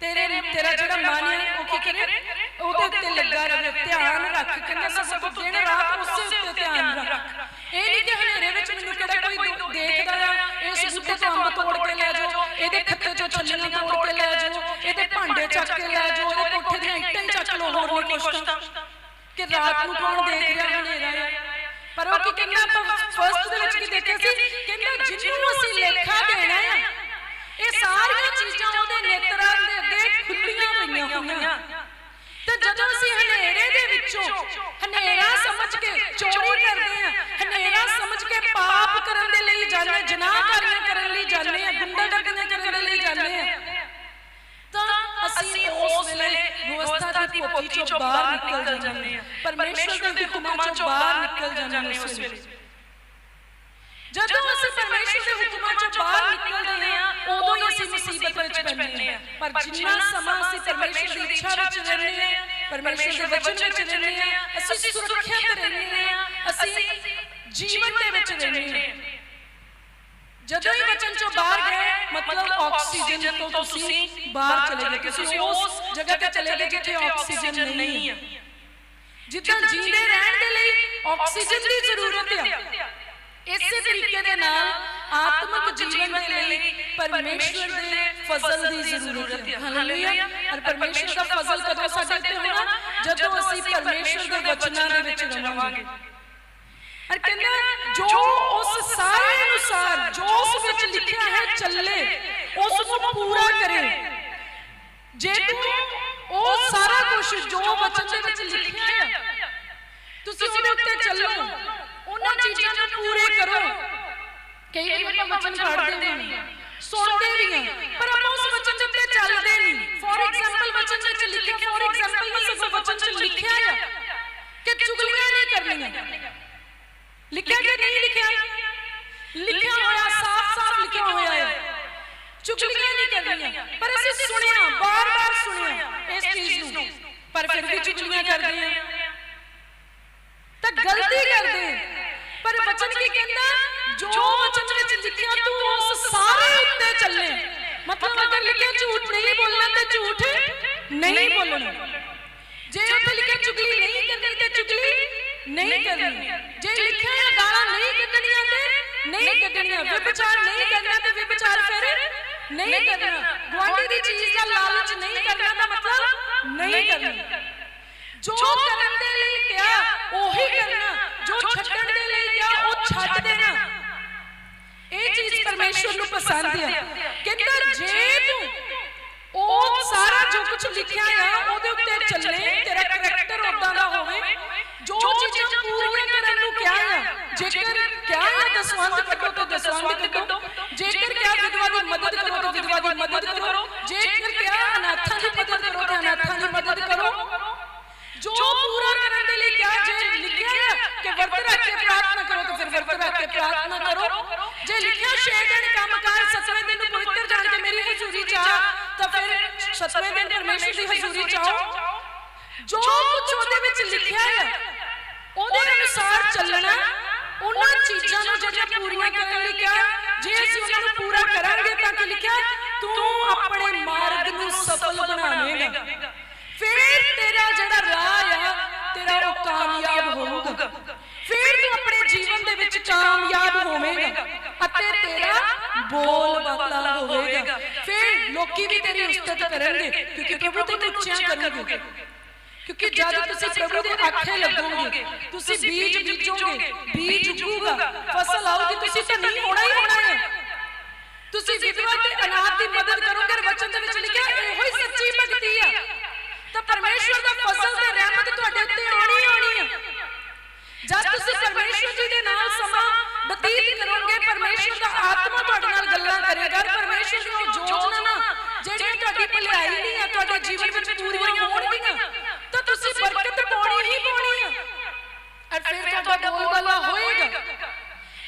ਤੇਰੇ ਤੇਰਾ ਜਿਹੜਾ ਮਨ ਹੈ ਉਹ ਕੀ ਕਰੇ? ਉਹਦੇ ਉੱਤੇ ਲੱਗਾ ਰਹੇ ਧਿਆਨ ਰੱਖ ਕਹਿੰਦਾ ਸਭ ਦਿਨ ਰਾਤ ਉਸੇ ਉੱਤੇ ਧਿਆਨ ਰੱਖ। ਇਹ ਨਹੀਂ ਕਿ ਹਨੇਰੇ ਵਿੱਚ ਮੈਨੂੰ ਕਿਹੜਾ ਕੋਈ ਦੇਖਦਾ ਆ ਇਸ ਬੂਟੇ ਤੋਂ ਅੰਬ ਤੋੜ ਕੇ ਲੈ ਜਾਓ ਇਹਦੇ ਖੱਤੇ ਚੋਂ ਛੱਲੀਆਂ ਤੋੜ ਕੇ ਲੈ ਜਾਓ ਇਹਦੇ ਭਾਂਡੇ ਚੱਕ ਕੇ ਲੈ ਜਾਓ ਇਹਦੇ ਕੋਠੇ ਦੀਆਂ ਇੱਟਾਂ ਹੀ ਚੱਕ ਲਓ ਹੋਰ ਨਹੀਂ ਕੁਛ ਤਾਂ। ਕਿ ਰਾਤ ਨੂੰ ਕੌਣ ਦੇਖ ਰਿਹਾ ਹਨੇਰਾ ਹੈ? ਪਰ ਉਹ ਕੀ ਕਹਿੰਦਾ ਆਪਾਂ ਫਸਟ ਦੇ ਵਿੱਚ ਕੀ ਦੇਖਿਆ ਸੀ ਕਹਿੰਦਾ ਜਿਹਨੂੰ ਅਸੀਂ ਲੇਖਾ ਦੇਣਾ ਹੈ ਇਹ ਸਾਰੀਆਂ ਚੀਜ਼ਾਂ ਉਹਦੇ ਨੇਤਰਾਂ ਦੇ ਅੱਗੇ ਖੁੱਲੀਆਂ ਪਈਆਂ ਹੋਈਆਂ ਜਦੋਂ ਅਸੀਂ ਹਨੇਰੇ ਦੇ ਵਿੱਚੋਂ ਹਨੇਰਾ ਸਮਝ ਕੇ ਚੋਰੀ ਕਰਦੇ ਆ ਹਨੇਰਾ ਸਮਝ ਕੇ ਪਾਪ ਕਰਨ ਦੇ ਲਈ ਜਾਂਦੇ ਜਨਾਹ ਕਰਨ ਲਈ ਜਾਂਦੇ ਆ ਗੁੰਡਾਗਰਦੀਆਂ ਕਰਨ ਦੇ ਲਈ ਜਾਂਦੇ ਆ ਤਾਂ ਅਸੀਂ ਉਸ ਵੇਲੇ ਵਿਵਸਥਾ ਦੀ ਪੋਥੀ ਚੋਂ ਬਾਹਰ ਨਿਕਲ ਜਾਂਦੇ ਆ ਪਰਮੇਸ਼ਵਰ ਦੇ ਹੁਕਮਾਂ ਚੋਂ ਬਾਹਰ ਨਿਕਲ ਜਾਂਦੇ ਆ ਉਸ ਵੇਲੇ। ਜਦੋਂ ਅਸੀਂ ਪਰਮੇਸ਼ਰ ਦੇ ਹੁਕਮਾਂ ਚੋਂ ਬਾਹਰ ਨਿਕਲਦੇ ਹਾਂ ਉਦੋਂ ਹੀ ਅਸੀਂ ਮੁਸੀਬਤ ਵਿੱਚ ਪੈਂਦੇ ਹਾਂ। ਪਰ ਜਿੰਨਾ ਸਮਾਂ ਅਸੀਂ ਪਰਮੇਸ਼ਰ ਦੀ ਇੱਛਾ ਵਿੱਚ ਰਹਿੰਦੇ ਹਾਂ ਪਰਮੇਸ਼ਰ ਦੇ ਵਚਨ ਵਿੱਚ ਰਹਿੰਦੇ ਹਾਂ ਅਸੀਂ ਸੁਰੱਖਿਅਤ ਰਹਿੰਦੇ ਹਾਂ ਅਸੀਂ ਜੀਵਨ ਦੇ ਵਿੱਚ ਰਹਿੰਦੇ ਹਾਂ। ਜਦੋਂ ਹੀ ਵਚਨ ਚੋਂ ਬਾਹਰ ਗਏ ਮਤਲਬ ਆਕਸੀਜਨ ਤੋਂ ਤੁਸੀਂ ਬਾਹਰ ਚਲੇ ਗਏ ਤੁਸੀਂ ਉਸ ਜਗ੍ਹਾ ਤੇ ਚਲੇ ਗਏ ਜਿੱਥੇ ਆਕਸੀਜਨ ਨਹੀਂ ਹੈ। ਜਿੱਦਾਂ ਜੀਂਦੇ ਰਹਿਣ ਦੇ ਲਈ ਆਕਸੀਜਨ ਦੀ ਜ਼ਰੂਰਤ ਹੈ ਇਸੇ ਤਰੀਕੇ ਦੇ ਨਾਲ ਆਤਮਿਕ ਜੀਵਨ ਦੇ ਲਈ ਪਰਮੇਸ਼ਵਰ ਦੇ ਫਜ਼ਲ ਦੀ ਜ਼ਰੂਰਤ ਹੈ। ਹਾਲੇਲੂਇਆ। ਔਰ ਪਰਮੇਸ਼ਵਰ ਦਾ ਫਜ਼ਲ ਕਦੋਂ ਸਾਡੇ ਉੱਤੇ ਹੋਣਾ? ਜਦੋਂ ਅਸੀਂ ਪਰਮੇਸ਼ਵਰ ਦੇ ਵਚਨਾਂ ਦੇ ਵਿੱਚ ਰਵਾਂਗੇ। ਔਰ ਕਹਿੰਦਾ ਜੋ ਉਸ ਸਾਰੇ ਅਨੁਸਾਰ ਜੋ ਉਸ ਵਿੱਚ ਲਿਖਿਆ ਹੈ ਚੱਲੇ ਉਸ ਨੂੰ ਪੂਰਾ ਕਰੇ। ਜੇ ਤੂੰ ਉਹ ਸਾਰਾ ਕੁਝ ਜੋ ਵਚਨ ਦੇ ਵਿੱਚ ਲਿਖਿਆ ਹੈ ਤੁਸੀਂ ਉਹਦੇ ਉੱਤੇ ਚੱਲੋ। ਉਹਨਾਂ ਚੀਜ਼ਾਂ ਨੂੰ ਪੂਰੇ ਕਰੋ। ਕਈ ਵਾਰ ਆਪਾਂ ਵਚਨ ਪੜ੍ਹਦੇ ਨਹੀਂ। ਸੁਣਦੇ ਵੀ ਹਾਂ ਪਰ ਆਪਾਂ ਉਸ ਵਚਨ ਦੇ ਉੱਤੇ ਚੱਲਦੇ ਨਹੀਂ। ਫੋਰ ਐਗਜ਼ਾਮਪਲ ਵਚਨ ਵਿੱਚ ਲਿਖਿਆ ਫੋਰ ਐਗਜ਼ਾਮਪਲ ਨਹੀਂ ਸਗੋਂ ਵਚਨ ਚ ਲਿਖਿਆ ਹੈ ਕਿ ਚੁਗਲੀਆਂ ਨਹੀਂ ਕਰਨੀਆਂ। ਲਿਖਿਆ ਕਿ ਨਹੀਂ ਲਿਖਿਆ? ਲਿਖਿਆ ਹੋਇਆ ਸਾਫ਼-ਸਾਫ਼ ਲਿਖਿਆ ਹੋਇਆ ਹੈ। ਚੁਗਲੀਆਂ ਨਹੀਂ ਕਰਨੀਆਂ। ਪਰ ਅਸੀਂ ਸੁਣਿਆ ਬਾਰ-ਬਾਰ ਸੁਣਿਆ ਇਸ ਚੀਜ਼ ਨੂੰ। ਪਰ ਫਿਰ ਵੀ ਚੁਗਲੀਆਂ ਕਰਦੇ ਹਾਂ। ਤਾਂ ਗਲਤੀ ਕਰਦੇ ਹਾਂ। ਪਰ ਵਚਨ ਕੀ ਕਹਿੰਦਾ? ਜੋ ਵਚਨ ਵਿੱਚ ਲਿਖਿਆ ਤੂੰ ਉਸ ਸਾਰੇ ਉੱਤੇ ਚੱਲੇ। ਮਤਲਬ ਅਗਰ ਲਿਖਿਆ ਝੂਠ ਨਹੀਂ ਬੋਲਣਾ ਤੇ ਝੂਠ ਨਹੀਂ ਬੋਲਣਾ। ਜੇ ਉੱਥੇ ਲਿਖਿਆ ਚੁਗਲੀ ਨਹੀਂ ਕਰਨੀ ਤੇ ਚੁਗਲੀ ਨਹੀਂ ਕਰਨੀ। ਜੇ ਲਿਖਿਆ ਹੈ ਗਾਲਾਂ ਨਹੀਂ ਕੱਢਣੀਆਂ ਤੇ ਨਹੀਂ ਕੱਢਣੀਆਂ। ਵਿਭਚਾਰ ਨਹੀਂ ਕਰਨਾ ਤੇ ਵਿਭਚਾਰ ਫਿਰ ਨਹੀਂ ਕਰਨਾ। ਗੁਆਂਢੀ ਦੀ ਚੀਜ਼ ਦਾ ਲਾਲਚ ਨਹੀਂ ਕਰਨਾ ਦਾ ਮਤਲਬ ਨਹੀਂ ਕਰਨਾ। ਜੋ ਕਰਨ ਦੇ ਲਈ ਕਿਹਾ ਉਹੀ ਕਰਨਾ। ਜੋ ਛੱਡਣ ਦੇ ਛੱਡ ਦੇਣਾ। ਇਹ ਚੀਜ਼ ਪਰਮੇਸ਼ਵਰ ਨੂੰ ਪਸੰਦ ਆ। ਕਹਿੰਦਾ ਜੇ ਤੂੰ ਉਹ ਸਾਰਾ ਜੋ ਕੁਝ ਲਿਖਿਆ ਆ ਉਹਦੇ ਉੱਤੇ ਚੱਲੇ ਤੇਰਾ ਕਰੈਕਟਰ ਉਦਾਂ ਦਾ ਹੋਵੇ ਜੋ ਚੀਜ਼ਾਂ ਪੂਰੀਆਂ ਕਰਨ ਨੂੰ ਕਿਹਾ ਆ ਜੇਕਰ ਕਿਹਾ ਆ ਦਸਵੰਦ ਕੱਢੋ ਤਾਂ ਦਸਵੰਦ ਕੱਢੋ। ਜੇਕਰ ਕਿਹਾ ਵਿਧਵਾ ਦੀ ਮਦਦ ਕਰੋ ਤਾਂ ਵਿਧਵਾ ਦੀ ਮਦਦ ਕਰੋ। ਜੇਕਰ ਕਿਹਾ ਅਨਾਥਾਂ ਦੀ ਮਦਦ ਕਰੋ ਤਾਂ ਅਨਾਥਾਂ ਦੀ ਮਦਦ ਕਰੋ। ਜੋ ਪੂਰਾ ਕਰਨ ਦੇ ਲਈ ਕਿਹਾ, ਜੇ ਲਿਖਿਆ ਕਿ ਵਰਤ ਰੱਖ ਕੇ ਪ੍ਰਾਰਥਨਾ ਕਰੋ ਤਾਂ ਫਿਰ ਵਰਤ ਰੱਖ ਕੇ ਪ੍ਰਾਰਥਨਾ ਕਰੋ। ਜੇ ਲਿਖਿਆ ਛੇ ਦਿਨ ਕੰਮ ਕਰ ਸਤਵੇਂ ਦਿਨ ਨੂੰ ਪਵਿੱਤਰ ਜਾਣ ਕੇ ਮੇਰੀ ਹਜ਼ੂਰੀ ਚ ਤਾਂ ਫਿਰ ਸਤਵੇਂ ਦਿਨ ਪਰਮੇਸ਼ਰ ਦੀ ਹਜ਼ੂਰੀ ਚ ਜੋ ਕੁਝ ਉਹਦੇ ਵਿੱਚ ਲਿਖਿਆ ਹੈ ਉਹਦੇ ਅਨੁਸਾਰ ਚੱਲਣਾ, ਉਹਨਾਂ ਚੀਜ਼ਾਂ ਨੂੰ ਜਿਹੜੀਆਂ ਪੂਰੀਆਂ ਕਰਨ ਲਈ ਕਿਹਾ, ਜੇ ਅਸੀਂ ਉਹਨਾਂ ਨੂੰ ਪੂਰਾ ਕਰਾਂਗੇ ਤਾਂ ਕੀ ਲਿਖਿਆ, ਤੂੰ ਆਪਣੇ ਮਾਰਗ ਨੂੰ ਸਫਲ ਬਣਾਵੇਂਗਾ। ਫਿਰ ਤੇਰਾ ਜਿਹੜਾ ਰਾਹ ਆ, ਤੇਰਾ ਉਹ ਕਾਮਯਾਬ ਹੋਊਗਾ। ਫਿਰ ਤੂੰ ਆਪਣੇ ਜੀਵਨ ਦੇ ਵਿੱਚ ਕਾਮਯਾਬ ਹੋਵੇਂਗਾ ਅਤੇ ਤੇਰਾ ਬੋਲ ਬਾਲਾ ਹੋਵੇਗਾ। ਫਿਰ ਲੋਕੀ ਵੀ ਤੇਰੀ ਉਸਤਤ ਕਰਨਗੇ, ਕਿਉਂਕਿ ਪ੍ਰਭੂ ਤੈਨੂੰ ਉੱਚਿਆਂ ਕਰਨਗੇ। ਕਿਉਂਕਿ ਜਦ ਤੁਸੀਂ ਪ੍ਰਭੂ ਦੇ ਆਖੇ ਲੱਗੋਗੇ, ਤੁਸੀਂ ਬੀਜ ਬੀਜੋਗੇ, ਬੀਜ ਉਗੂਗਾ, ਫਸਲ ਆਊਗੀ, ਤੁਸੀਂ ਤਾਂ ਹੋਣਾ ਹੀ ਹੋਣਾ ਹੈ। ਤੁਸੀਂ ਵਿਧਵਾ ਤੇ ਅਨਾਥ ਦੀ ਮਦਦ ਕਰੋਗੇ ਵਚਨ ਦੇ ਵਿੱਚ ਲਿਖਿਆ, ਇਹੋ ਹੀ ਸੱਚੀ ਭਗਤੀ ਆ। ਤਾਂ ਪਰਮੇਸ਼ਵਰ ਦਾ ਫਜ਼ਲ ਤੇ ਰਹਿਮਤ ਤੁਹਾਡੇ ਉੱਤੇ ਆਉਣੀ ਆਉਣੀ ਆ। ਜਦ ਤੁਸੀਂ ਪਰਮੇਸ਼ਵਰ ਜੀ ਦੇ ਨਾਲ ਸਮਾਂ ਬਤੀਤ ਕਰੋਗੇ, ਪਰਮੇਸ਼ਵਰ ਦਾ ਆਤਮਾ ਤੁਹਾਡੇ ਨਾਲ ਗੱਲਾਂ ਕਰੇਗਾ ਪਰਮੇਸ਼ਵਰ ਦੀਆਂ ਉਹ ਯੋਜਨਾਵਾਂ ਜਿਹੜੀਆਂ ਤੁਹਾਡੀ ਭਲਾਈ ਨਹੀਂ ਆ, ਤੁਹਾਡੇ ਜੀਵਨ ਵਿੱਚ ਪੂਰੀਆਂ ਹੋਣਗੀਆਂ, ਤਾਂ ਤੁਸੀਂ ਬਰਕਤ ਪਾਉਣੀ ਹੀ ਪਾਉਣੀ ਆ। ਔਰ ਫਿਰ ਤੁਹਾਡਾ ਬੋਲਬਾਲਾ ਹੋਏਗਾ।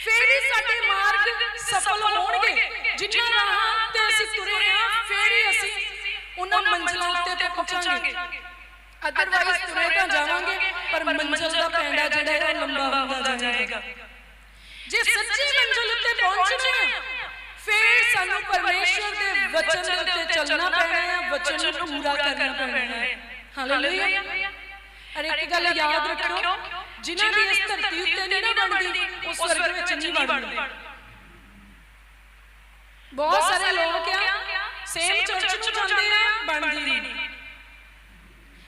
ਫਿਰ ਹੀ ਸਾਡੇ ਮਾਰਗ ਸਫਲ ਹੋਣਗੇ। ਜਿੰਨਾ ਰਾਹਾਂ ਤੇ ਅਸੀਂ ਤੁਰੇ ਆ, ਫਿਰ ਹੀ ਅਸੀਂ ਉਹਨਾਂ ਮੰਜ਼ਲਾਂ ਉੱਤੇ ਪਹੁੰਚਾਂਗੇ ਅਦਰਵਾਈਜ਼ ਤੁਰੇ ਤਾਂ ਜਾਵਾਂਗੇ ਪਰ ਮੰਜ਼ਲ ਦਾ ਪੈਂਡਾ ਜਿਹੜਾ ਹੈ ਉਹ ਲੰਬਾ ਹੁੰਦਾ ਜਾਏਗਾ। ਜੇ ਸੱਚੀ ਮੰਜ਼ਲ ਉੱਤੇ ਪਹੁੰਚਣਾ ਹੈ ਫਿਰ ਸਾਨੂੰ ਪਰਮੇਸ਼ਵਰ ਦੇ ਵਚਨ ਦੇ ਉੱਤੇ ਚੱਲਣਾ ਪੈਣਾ ਹੈ ਵਚਨ ਨੂੰ ਪੂਰਾ ਕਰਨਾ ਪੈਣਾ ਹੈ। ਹਾਲੇਲੂਇਆ ਅਰੇ ਇੱਕ ਗੱਲ ਯਾਦ ਰੱਖਿਓ ਜਿਨ੍ਹਾਂ ਦੀ ਇਸ ਧਰਤੀ ਉੱਤੇ ਨਹੀਂ ਨਾ ਬਣਦੀ ਉਹ ਸਵਰਗ ਵਿੱਚ ਨਹੀਂ ਬਣਦੀ। ਬਹੁਤ ਸਾਰੇ ਲੋਕ ਆ ਸੇਮ ਚਰਚ ਨੂੰ ਜਾਂਦੇ ਆ। ਬਣਦੀ ਨਹੀਂ।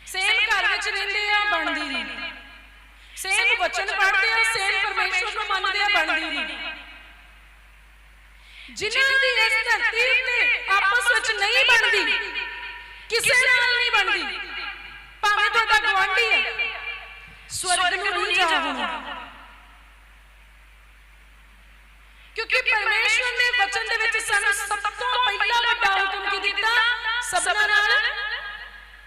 ਸੇਮ ਘਰ ਵਿੱਚ ਰਹਿੰਦੇ ਆ, ਬਣਦੀ ਨਹੀਂ। ਸੇਮ ਵਚਨ ਪੜ੍ਹਦੇ ਆ, ਸੇਮ ਪਰਮੇਸ਼ਵਰ ਨੂੰ ਮੰਨਦੇ ਆ, ਬਣਦੀ ਨਹੀਂ। ਜਿਨ੍ਹਾਂ ਦੀ ਇਸ ਧਰਤੀ ਉੱਤੇ ਆਪਸ ਵਿੱਚ ਨਹੀਂ ਬਣਦੀ, ਕਿਸੇ ਨਾਲ ਨਹੀਂ ਬਣਦੀ, ਭਾਵੇਂ ਤੁਹਾਡਾ ਗਵਾਂਢੀ ਹੈ ਸਵਰਗ ਨੂੰ ਨਹੀਂ ਜਾ ਹੋਣਾ ਕਿਉਂਕਿ ਪਰਮੇਸ਼ਵਰ ਨੇ ਵਚਨ ਦੇ ਵਿੱਚ ਸਾਨੂੰ ਸਭ ਤੋਂ ਪਹਿਲਾ ਵੱਡਾ ਹੁਕਮ ਕੀ ਦਿੱਤਾ? ਸਭਨਾਂ ਨਾਲ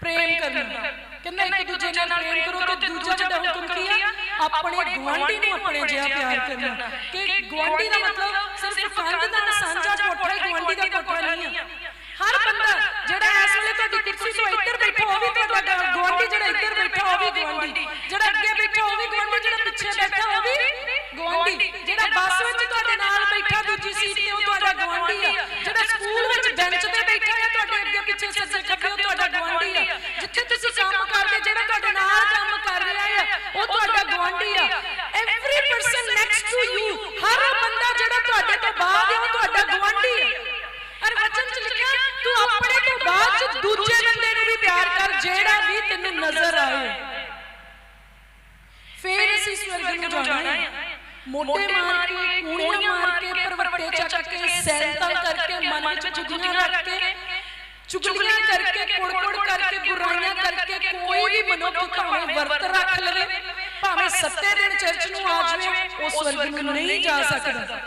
ਪ੍ਰੇਮ ਕਰਨਾ। ਕਹਿੰਦਾ ਇੱਕ ਦੂਜੇ ਨਾਲ ਪ੍ਰੇਮ ਕਰੋ ਤੇ ਦੂਜਾ ਵੱਡਾ ਹੁਕਮ ਕੀ ਆ? ਆਪਣੇ ਗੁਆਂਢੀ ਨੂੰ ਆਪਣੇ ਜਿਹਾ ਪਿਆਰ ਕਰਨਾ। ਕਿ ਗੁਆਂਢੀ ਦਾ ਮਤਲਬ ਸਿਰਫ ਕੰਧ ਨਾਲ ਸਾਂਝਾ ਕੋਠਾ ਹੀ ਗੁਆਂਢੀ ਦਾ ਕੋਠਾ ਨਹੀਂ ਆ। ਹਰ ਬੰਦਾ ਜਿਹੜਾ ਇਸ ਵੇਲੇ ਤੁਹਾਡੀ ਕੁਰਸੀ ਤੋਂ ਇੱਧਰ ਬੈਠਾ ਉਹ ਵੀ ਤੁਹਾਡਾ ਗੁਆਂਢੀ ਜਿਹੜਾ ਇੱਧਰ ਬੈਠਾ ਉਹ ਵੀ ਗੁਆਂਢੀ ਜਿਹੜਾ ਅੱਗੇ ਬੈਠਾ ਉਹ ਵੀ ਗੁਆਂਢੀ ਜਿਹੜਾ ਪਿੱਛੇ ਬੈਠਾ ਉਹ ਵੀ ਗੁਆਂਢੀ ਜਿਹੜਾ ਬੱਸ ਵਿੱਚ ਤੁਹਾਡੇ ਨਾਲ ਬੈਠਾ ਦੂਜੀ ਸੀਟ ਤੇ ਉਹ ਤੁਹਾਡਾ ਗੁਆਂਢੀ ਆ ਜਿਹੜਾ ਸਕੂਲ ਵਿੱਚ ਬੈਂਚ ਤੇ ਬੈਠਾ ਆ ਤੁਹਾਡੇ ਅੱਗੇ ਪਿੱਛੇ ਸੱਜੇ ਖੱਬੇ ਉਹ ਤੁਹਾਡਾ ਗੁਆਂਢੀ ਆ ਜਿੱਥੇ ਤੁਸੀਂ ਕੰਮ ਕਰਦੇ ਜਿਹੜਾ ਤੁਹਾਡੇ ਨਾਲ ਕੰਮ ਕਰ ਰਿਹਾ ਆ ਉਹ ਤੁਹਾਡਾ ਗੁਆਂਢੀ ਆ every person next to you ਹਰ ਬੰਦਾ ਜਿਹੜਾ ਤੁਹਾਡੇ ਤੋਂ ਬਾਅਦ ਹੈ ਉਹ ਤੁਹਾਡਾ ਗੁਆਂਢੀ ਆ ਅਰ ਵਚਨ ਚ ਲਿਖਿਆ ਤੂੰ ਆਪਣੇ ਤੋਂ ਬਾਅਦ ਚ ਦੂਜੇ ਬੰਦੇ ਨੂੰ ਵੀ ਪਿਆਰ ਕਰ ਜਿਹੜਾ ਵੀ ਤੈਨੂੰ ਨਜ਼ਰ ਆਏ ਫੇਰ ਅਸੀਂ ਸਵਰਗ ਨੂੰ ਜਾਣਾ ਹੈ ਮੋਢੇ ਮਾਰ ਕੇ ਕੂਣੀਆਂ ਮਾਰ ਕੇ ਪਰਵੱਟੇ ਚੱਕ ਕੇ ਸੈਂਤਲ ਕਰਕੇ ਮਨ ਵਿੱਚ ਚੁਗਲੀਆਂ ਰੱਖ ਕੇ ਚੁਗਲੀਆਂ ਕਰਕੇ ਕੁੜਕੁੜ ਕਰਕੇ ਬੁਰਾਈਆਂ ਕਰਕੇ ਕੋਈ ਵੀ ਮਨੁੱਖ ਭਾਵੇਂ ਵਰਤ ਰੱਖ ਲਵੇ ਭਾਵੇਂ ਦਿਨ ਚਰਚ ਨੂੰ ਆ ਜਾਵੇ ਉਹ ਸਵਰਗ ਨੂੰ ਨਹੀਂ ਜਾ ਸਕਦਾ।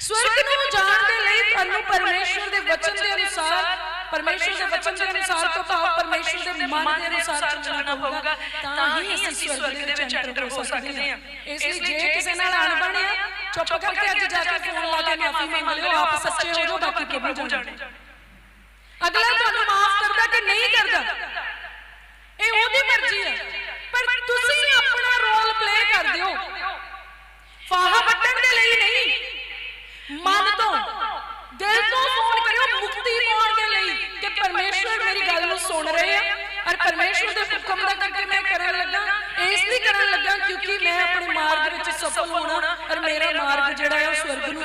ਸਵਰਗ ਨੂੰ ਜਾਣ ਦੇ ਲਈ ਤੁਹਾਨੂੰ ਪਰਮੇਸ਼ਵਰ ਦੇ ਵਚਨ ਦੇ ਅਨੁਸਾਰ ਪਰਮੇਸ਼ਵਰ ਦੇ ਵਚਨ ਦੇ ਅਨੁਸਾਰ ਤੋਂ ਭਾਵ ਪਰਮੇਸ਼ਵਰ ਦੇ ਮਨ ਦੇ ਅਨੁਸਾਰ ਚੱਲਣਾ ਪਊਗਾ ਤਾਂ ਹੀ ਅਸੀਂ ਸਵਰਗ ਦੇ ਵਿੱਚ ਐਂਟਰ ਹੋ ਸਕਦੇ ਹਾਂ। ਇਸ ਲਈ ਜੇ ਕਿਸੇ ਨਾਲ ਅਣਬਣ ਆ ਚੁੱਪ ਕਰਕੇ ਅੱਜ ਜਾ ਕੇ ਫੋਨ ਲਾ ਕੇ ਮਾਫੀ ਮੰਗ ਲਿਓ ਆਪ ਸੱਚੇ ਹੋ ਜਾਓ ਬਾਕੀ ਪ੍ਰਭੂ ਜਾਣੇ। ਅਗਲਾ ਤੁਹਾਨੂੰ ਮਾਫ ਕਰਦਾ ਕਿ ਨਹੀਂ ਕਰਦਾ? ਇਹ ਉਹਦੀ ਮਰਜ਼ੀ ਹੈ ਤੁਸੀਂ ਆਪਣਾ ਰੋਲ ਪਲੇ ਕਰ ਦਿਓ। ਫਾਹਾ ਵੱਟਣ ਦੇ ਲਈ ਨਹੀਂ। ਮਨ ਤੋਂ, ਦਿਲ ਤੋਂ ਫੋਨ ਕਰਿਓ, ਮੁਕਤੀ ਪਾਉਣ ਦੇ ਲਈ ਕਿ ਪਰਮੇਸ਼ਵਰ ਮੇਰੀ ਗੱਲ ਨੂੰ ਸੁਣ ਰਹੇ ਆ। ਔਰ ਪਰਮੇਸ਼ਵਰ ਦੇ ਹੁਕਮ ਦਾ ਕਰਕੇ ਮੈਂ ਕਰਨ ਲੱਗਾ। ਇਸ ਲਈ ਕਰਨ ਲੱਗਾ ਕਿਉਂਕਿ ਮੈਂ ਆਪਣੇ ਮਾਰਗ ਵਿੱਚ ਸਫਲ ਹੋਣਾ ਔਰ ਮੇਰਾ ਮਾਰਗ ਜਿਹੜਾ ਹੈ ਉਹ ਸਵਰਗ ਨੂੰ